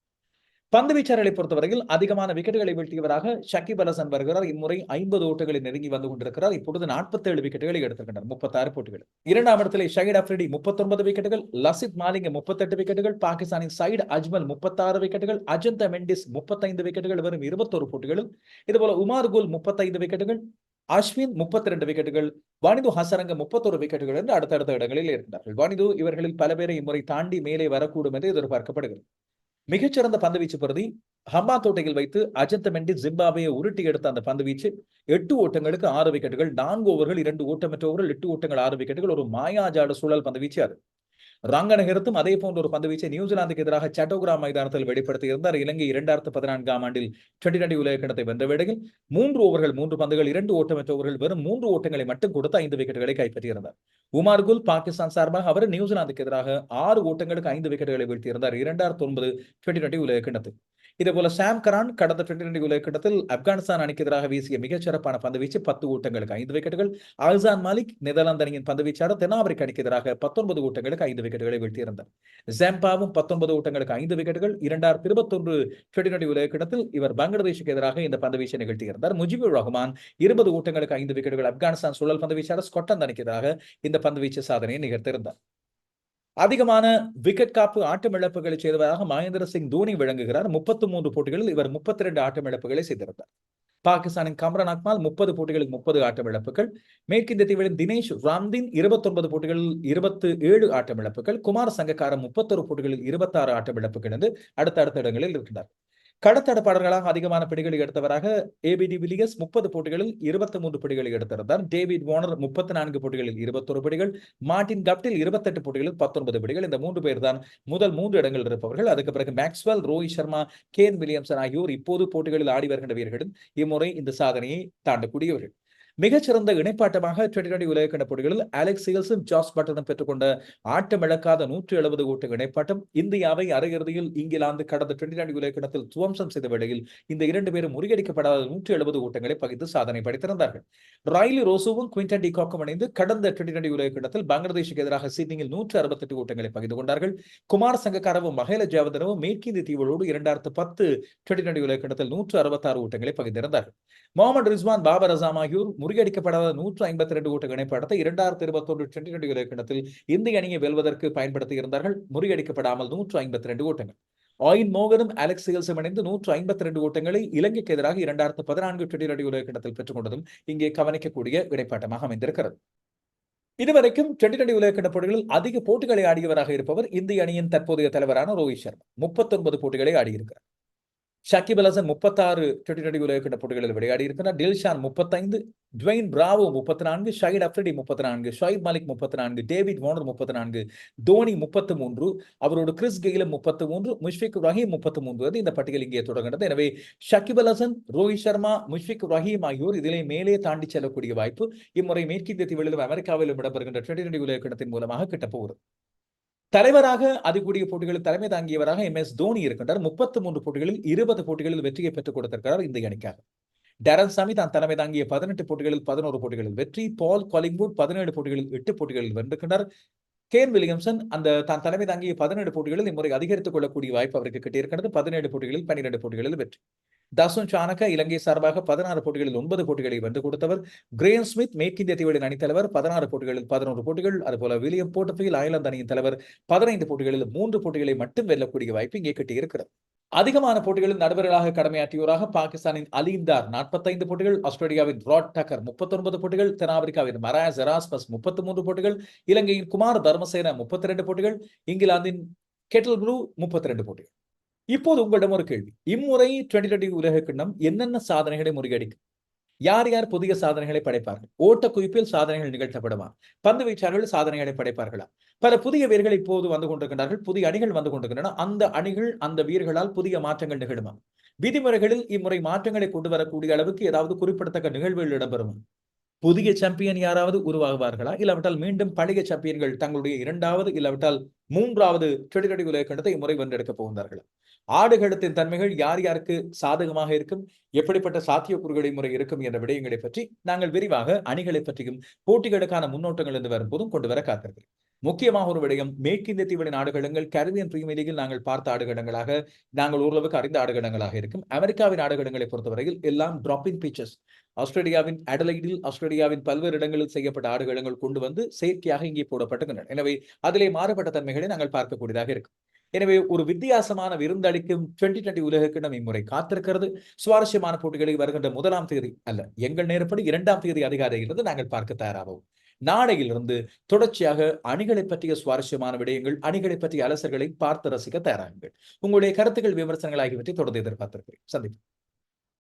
பந்து வீச்சாளர்களை பொறுத்தவரையில் அதிகமான விக்கெட்டுகளை வீழ்த்தியவராக ஷக்கிப் அலசன் வருகிறார். இம்முறை ஐம்பது ஓட்டுகளை நெருங்கி வந்து கொண்டிருக்கிறார். இப்பொழுது நாற்பத்தேழு விக்கெட்டுகளை எடுத்திருக்கின்றனர். முப்பத்தாறு போட்டிகள். இரண்டாம் இடத்திலே ஷஹீட் அப்ரிடி முப்பத்தொன்பது விக்கெட்டுகள் லசித் மாலிங்க முப்பத்தெட்டு விக்கெட்டுகள் பாகிஸ்தானின் சைடு அஜ்மல் முப்பத்தாறு விக்கெட்டுகள் அஜந்த மெண்டிஸ் முப்பத்தைந்து விக்கெட்டுகள் வெறும் இருபத்தொரு போட்டிகளும். இதுபோல உமார் குல் முப்பத்தைந்து விக்கெட்டுகள் அஸ்வின் முப்பத்தி ரெண்டு விக்கெட்டுகள் வானிது ஹசரங்க முப்பத்தொரு விக்கெட்டுகள் என்று அடுத்தடுத்த இடங்களில் இருக்கிறார்கள் வானிது இவர்களில் பல பேரை இம்முறை தாண்டி மேலே வரக்கூடும் என்று எதிர்பார்க்கப்படுகிறது. மிகச்சிறந்த பந்துவீச்சு பிரதி ஹம்பா தோட்டையில் வைத்து அஜந்த மெண்டி ஜிம்பாபையை உருட்டி எடுத்த அந்த பந்துவீச்சு. எட்டு ஓட்டங்களுக்கு ஆறு விக்கெட்டுகள் நான்கு ஓவர்கள் இரண்டு ஓட்டமற்ற ஓவர்கள் எட்டு ஓட்டங்கள் ஆறு விக்கெட்டுகள் ஒரு மாயாஜாட சூழல் பந்துவீச்சு அது. ரங்கநகரத்தும் அதே போன்ற ஒரு பந்துவீச்சை நியூசிலாந்துக்கு எதிராக சட்டோகிரா மைதானத்தில் வெளிப்படுத்தி இருந்தார். இலங்கை இரண்டாயிரத்து பதினான்காம் ஆண்டில் டுவெண்டி டுவெண்டி உலக கிணத்தை வென்ற வேளையில் மூன்று ஓவர்கள் மூன்று பந்துகள் இரண்டு ஓட்டமற்ற ஓவர்கள் வெறும் மூன்று ஓட்டங்களை மட்டும் கொடுத்து ஐந்து விக்கெட்டுகளை கைப்பற்றியிருந்தார். உமார் குல் பாகிஸ்தான் சார்பாக அவர் நியூசிலாந்துக்கு எதிராக ஆறு ஓட்டங்களுக்கு ஐந்து விக்கெட்டுகளை வீழ்த்தியிருந்தார். இரண்டாயிரத்து ஒன்பது டுவெண்டி டுவெண்டி உலக கிணத்து இதே போல சாம் கரான் கடந்த டுவெண்டி டுவெண்டி உலகத்தில் ஆப்கானிஸ்தான் அணிக்கு எதிராக வீசிய மிகச்சிறப்பான பந்து வீச்சு பத்து ஊட்டங்களுக்கு ஐந்து விக்கெட்டுகள். அல்சான் மாலிக் நெதர்லாந்து அணியின் பந்து வீச்சாளர் தென்னாப்பிரிக்க அணிக்கு எதிராக பத்தொன்பது ஊட்டங்களுக்கு ஐந்து விக்கெட்டுகளை வீழ்த்தியிருந்தார். ஜாம்பாவும் பத்தொன்பது ஊட்டங்களுக்கு ஐந்து விக்கெட்டுகள். இரண்டாயிரத்தி இருபத்தொன்று டுவெண்டி டுவெண்டி உலகத்தில் இவர் பங்களாதேஷுக்கு எதிராக இந்த பந்து வீச்சை நிகழ்த்தியிருந்தார். முஜிபுர் ரஹ்மான் இருபது ஊட்டங்களுக்கு ஐந்து விக்கெட்டுகள். ஆப்கானிஸ்தான் சுழல் பந்து வீச்சாளர் ஸ்கொட்லாந்து அணிக்கு எதிராக இந்த பந்து வீச்சு சாதனையை நிகழ்த்தியிருந்தார். அதிகமான விக்கெட் காப்பு ஆட்டமிழப்புகளை செய்தவராக மகேந்திர சிங் தோனி விளங்குகிறார். முப்பத்தி மூன்று போட்டிகளில் இவர் முப்பத்தி ரெண்டு ஆட்டமிழப்புகளை செய்திருந்தார். பாகிஸ்தானின் கம்ரான் அக்மால் முப்பது போட்டிகளில் முப்பது ஆட்டமிழப்புகள் மேற்கிந்திய தீவின் தினேஷ் ராம்தின் இருபத்தொன்பது போட்டிகளில் இருபத்து ஏழு ஆட்டமிழப்புகள் குமார் சங்கக்காரன் முப்பத்தொரு போட்டிகளில் இருபத்தாறு ஆட்டமிழப்புகள் என்று அடுத்தடுத்த இடங்களில் இருக்கிறார் கடத்தடப்பாளர்களாக அதிகமான பிடிகளை எடுத்தவராக ஏபிடி வில்லியஸ் முப்பது போட்டிகளில் இருபத்தி மூன்று பிடிகளை எடுத்திருந்தார். டேவிட் வார்னர் முப்பத்தி நான்கு போட்டிகளில் இருபத்தொரு பிடிகள். மார்டின் கப்டில் இருபத்தெட்டு போட்டிகளில் பத்தொன்பது பிடிகள். இந்த மூன்று பேர் தான் முதல் மூன்று இடங்கள் இருப்பவர்கள். அதுக்கு பிறகு Maxwell Rohit Sharma Kane Williamson ஆகியோர் இப்போது போட்டிகளில் ஆடி வருகின்ற வீரர்களும் இம்முறை இந்த சாதனையை தாண்டக்கூடியவர்கள். மிகச்சிறந்த இணைப்பாட்டமாக டுவெண்டி டுவெண்டி உலகக்கண்ட போட்டிகளில் அலெக்ஸ் சீல்ஸும் ஜாஸ் பட்டனும் பெற்றுக்கொண்ட ஆட்டமிழக்காத நூற்றி எழுபது ஓட்டு இணைப்பாட்டம் இந்தியாவை அரையிறுதியில் இங்கிலாந்து கடந்த டுவெண்டி டுவெண்டி உலகக்கணத்தில் துவம்சம் செய்த வேளையில் இந்த இரண்டு பேரும் முறியடிக்கப்படாத நூற்றி எழுபது ஓட்டங்களை பகிர்ந்து சாதனை படைத்திருந்தார்கள். ராய்லி ரோசுவும் குவிண்டன் டிகாக்கும் இணைந்து கடந்த டுவெண்டி டுவெண்டி உலகக்கணத்தில் பங்களாதேஷுக்கு எதிராக சிட்னியில் நூற்று அறுபத்தெட்டு ஓட்டங்களை பகிர்ந்து கொண்டார்கள். குமார் சங்கக்காரவும் மகேல ஜாவதனவும் மேற்கிந்திய தீவுகளோடு இரண்டாயிரத்து பத்து டுவெண்டி டுவெண்டி உலகக்கணத்தில் நூற்று அறுபத்தாறு ஓட்டங்களை பகிர்ந்திருந்தார்கள். முகமது ரிஸ்வான் பாபர் அசாம் ஆகியோர் முறியடிக்கப்படாத நூற்று ஐம்பத்தி ரெண்டு ஓட்ட இணைப்படத்தை இரண்டாயிரத்தி இருபத்தொன்று டுவெண்டி டுவெண்டி உலகக்கணத்தில் இந்திய அணியை வெல்வதற்கு பயன்படுத்தி இருந்தார்கள். முறியடிக்கப்படாமல் நூற்று ஐம்பத்தி ரெண்டு ஓட்டங்கள். ஆயின் மோகனும் அலெக்ஸ் சிகல்ஸும் இணைந்து நூற்று ஐம்பத்தி ரெண்டு ஓட்டங்களை இலங்கைக்கு எதிராக இரண்டாயிரத்து பதினான்கு டுவெண்டி டுவெண்டி உலகக்கணத்தில் பெற்றுக் கொண்டதும் இங்கே கவனிக்கக்கூடிய இடைப்பாட்டமாக அமைந்திருக்கிறது. இதுவரைக்கும் டுவெண்டி டுவெண்டி உலகக்கண்ட போட்டிகளில் அதிக போட்டிகளை ஆடியவராக இருப்பவர் இந்திய அணியின் தற்போதைய தலைவரான ரோஹித் சர்மா. முப்பத்தொன்பது போட்டிகளை ஆடியிருக்கிறார். ஷக்கிப் அல் ஹசன் முப்பத்தாறு டுவெண்டி டுவெண்டி உலகக்கண்ட போட்டிகளில் விளையாடி இருக்கிறார் டில்ஷான் முப்பத்தைந்து ட்வைன் பிராவோ முப்பத்தி நான்கு ஷஹிட் அப்ரிடி முப்பத்தி நான்கு ஷாயிப் மாலிக் முப்பத்தி நான்கு டேவிட் வார்னர் முப்பத்தி நான்கு தோனி முப்பத்து மூன்று அவரோட கிறிஸ் கெயிலும் முப்பத்து மூன்று முஷ்பிக் ரஹீம் முப்பத்து மூன்று. இந்த பட்டியல் இங்கே தொடங்குகிறது எனவே ஷக்கிப் அல் ஹசன் ரோஹித் சர்மா முஷ்பிக் ரஹீம் ஆகியோர் இதிலே மேலே தாண்டி செல்லக்கூடிய வாய்ப்பு இம்முறை மேற்கிந்திய தீவிலும் அமெரிக்காவிலும் இடம்பெறுகின்ற டுவெண்டி டுவெண்டி உலகக்கணத்தின் மூலமாக கிட்டப்போகிறது. தலைவராக அதிகூடிய போட்டிகளில் தலைமை தாங்கியவராக எம் எஸ் தோனி இருக்கின்றார். முப்பத்தி மூன்று போட்டிகளில் இருபது போட்டிகளில் வெற்றியை பெற்றுக் கொடுத்திருக்கிறார் இந்திய அணிக்காக. டரன் சாமி தான் தலைமை தாங்கிய பதினெட்டு போட்டிகளில் பதினோரு போட்டிகளில் வெற்றி. பால் காலிங்வுட் பதினேழு போட்டிகளில் எட்டு போட்டிகளில் வென்றிருக்கின்றார். கேன் வில்லியம்சன் அந்த தான் தலைமை தாங்கிய பதினேழு போட்டிகளில் இம்முறை அதிகரித்துக் கொள்ளக்கூடிய வாய்ப்பு அவருக்கு கிட்டியிருக்கிறது பதினேழு போட்டிகளில் பன்னிரண்டு போட்டிகளில் வெற்றி. தசுன் சானக இலங்கை சார்பாக பதினாறு போட்டிகளில் ஒன்பது போட்டிகளை வென்று கொடுத்தவர். கிரேன் ஸ்மித் மேற்கிந்திய தீவுகளின் அணித்தலைவர் பதினாறு போட்டிகளில் பதினோரு போட்டிகள். அதுபோல வில்லியம் போர்ட்டபில் அயர்லாந்து அணியின் தலைவர் பதினைந்து போட்டிகளில் மூன்று போட்டிகளை மட்டும் வெல்லக்கூடிய வாய்ப்பு இங்கே கிட்டியிருக்கிறது. அதிகமான போட்டிகளில் நடுவர்களாக கடமையாற்றியோராக பாகிஸ்தானின் அலிந்தார் நாற்பத்தைந்து போட்டிகள். ஆஸ்திரேலியாவின் ராட் டக்கர் முப்பத்தொன்பது போட்டிகள். தென்னாப்பிரிக்காவின் மராஸ் எராஸ்பஸ் முப்பத்தி மூன்று போட்டிகள். இலங்கையின் குமார் தர்மசேன முப்பத்தி ரெண்டு போட்டிகள். இங்கிலாந்தின் கெட்டல் ப்ளூ முப்பத்தி ரெண்டு போட்டிகள். இப்போது உங்களிடம் ஒரு கேள்வி. இம்முறை டுவெண்டி டுவெண்டி உலக கிண்ணம் என்னென்ன சாதனைகளை முறியடிக்கும் யார் யார் புதிய சாதனைகளை படைப்பார்கள்? ஓட்ட குவிப்பில் சாதனைகள் நிகழ்த்தப்படுமா? பந்து வீச்சாளர்கள் சாதனைகளை படைப்பார்களா? பல புதிய வீரர்கள் இப்போது வந்து கொண்டிருக்கிறார்கள் புதிய அணிகள் வந்து கொண்டிருக்கின்றன. அந்த அணிகள் அந்த வீரர்களால் புதிய மாற்றங்கள் நிகழுமா? விதிமுறைகளில் இம்முறை மாற்றங்களை கொண்டு வரக்கூடிய அளவுக்கு ஏதாவது குறிப்பிடத்தக்க நிகழ்வுகள் இடம்பெறுமா? புதிய சாம்பியன் யாராவது உருவாகுவார்களா? இல்லாவிட்டால் மீண்டும் பழைய சாம்பியன்கள் தங்களுடைய இரண்டாவது இல்லாவிட்டால் மூன்றாவது டுவெண்டி உலக கண்டத்தை இம்முறை வென்றெடுக்கப் போகின்றார்கள்? ஆடுகளத்தின் தன்மைகள் யார் யாருக்கு சாதகமாக இருக்கும்? எப்படிப்பட்ட சாத்தியக்கூறுகளை முறை இருக்கும் என்ற விடயங்களை பற்றி நாங்கள் விரிவாக அணிகளை பற்றியும் போட்டிகளுக்கான முன்னோட்டங்கள் என்று வரும்போதும் கொண்டு வர காத்திருக்கிறேன். முக்கியமாக ஒரு விடயம் மேற்கிந்திய தீவிர நாடுகளங்கள் கருவியன் பிரீமியர் லீகில் நாங்கள் பார்த்த ஆடுகளங்களாக நாங்கள் ஓரளவுக்கு அறிந்த ஆடுகளங்களாக இருக்கும். அமெரிக்காவின் ஆடுகளங்களை பொறுத்தவரையில் எல்லாம் டிராப்பிங் பீச்சஸ் ஆஸ்திரேலியாவின் அடலைடில் ஆஸ்திரேலியாவின் பல்வேறு இடங்களில் செய்யப்பட்ட ஆடுகளங்கள் கொண்டு வந்து செயற்கையாக இங்கே போடப்பட்டுகின்றன எனவே அதிலே மாறுபட்ட தன்மைகளை நாங்கள் பார்க்கக்கூடியதாக இருக்கும். எனவே ஒரு வித்தியாசமான விருந்தளிக்கும் டுவெண்டி டுவெண்டி உலகக்கிடம் இம்முறை காத்திருக்கிறது. சுவாரஸ்யமான போட்டிகளை வருகின்ற முதலாம் தேதி அல்ல எங்கள் நேரப்படி இரண்டாம் தேதி அதிகாரியிலிருந்து நாங்கள் பார்க்க தயாராகவும் நாளையிலிருந்து தொடர்ச்சியாக அணிகளை பற்றிய சுவாரஸ்யமான விடயங்கள் அணிகளை பற்றிய அலசர்களை பார்த்து ரசிக்க தயாராகுங்கள். உங்களுடைய கருத்துக்கள் விமர்சனங்கள் ஆகியவற்றை தொடர்ந்து எதிர்பார்த்திருக்கிறேன். சந்திப்போம்.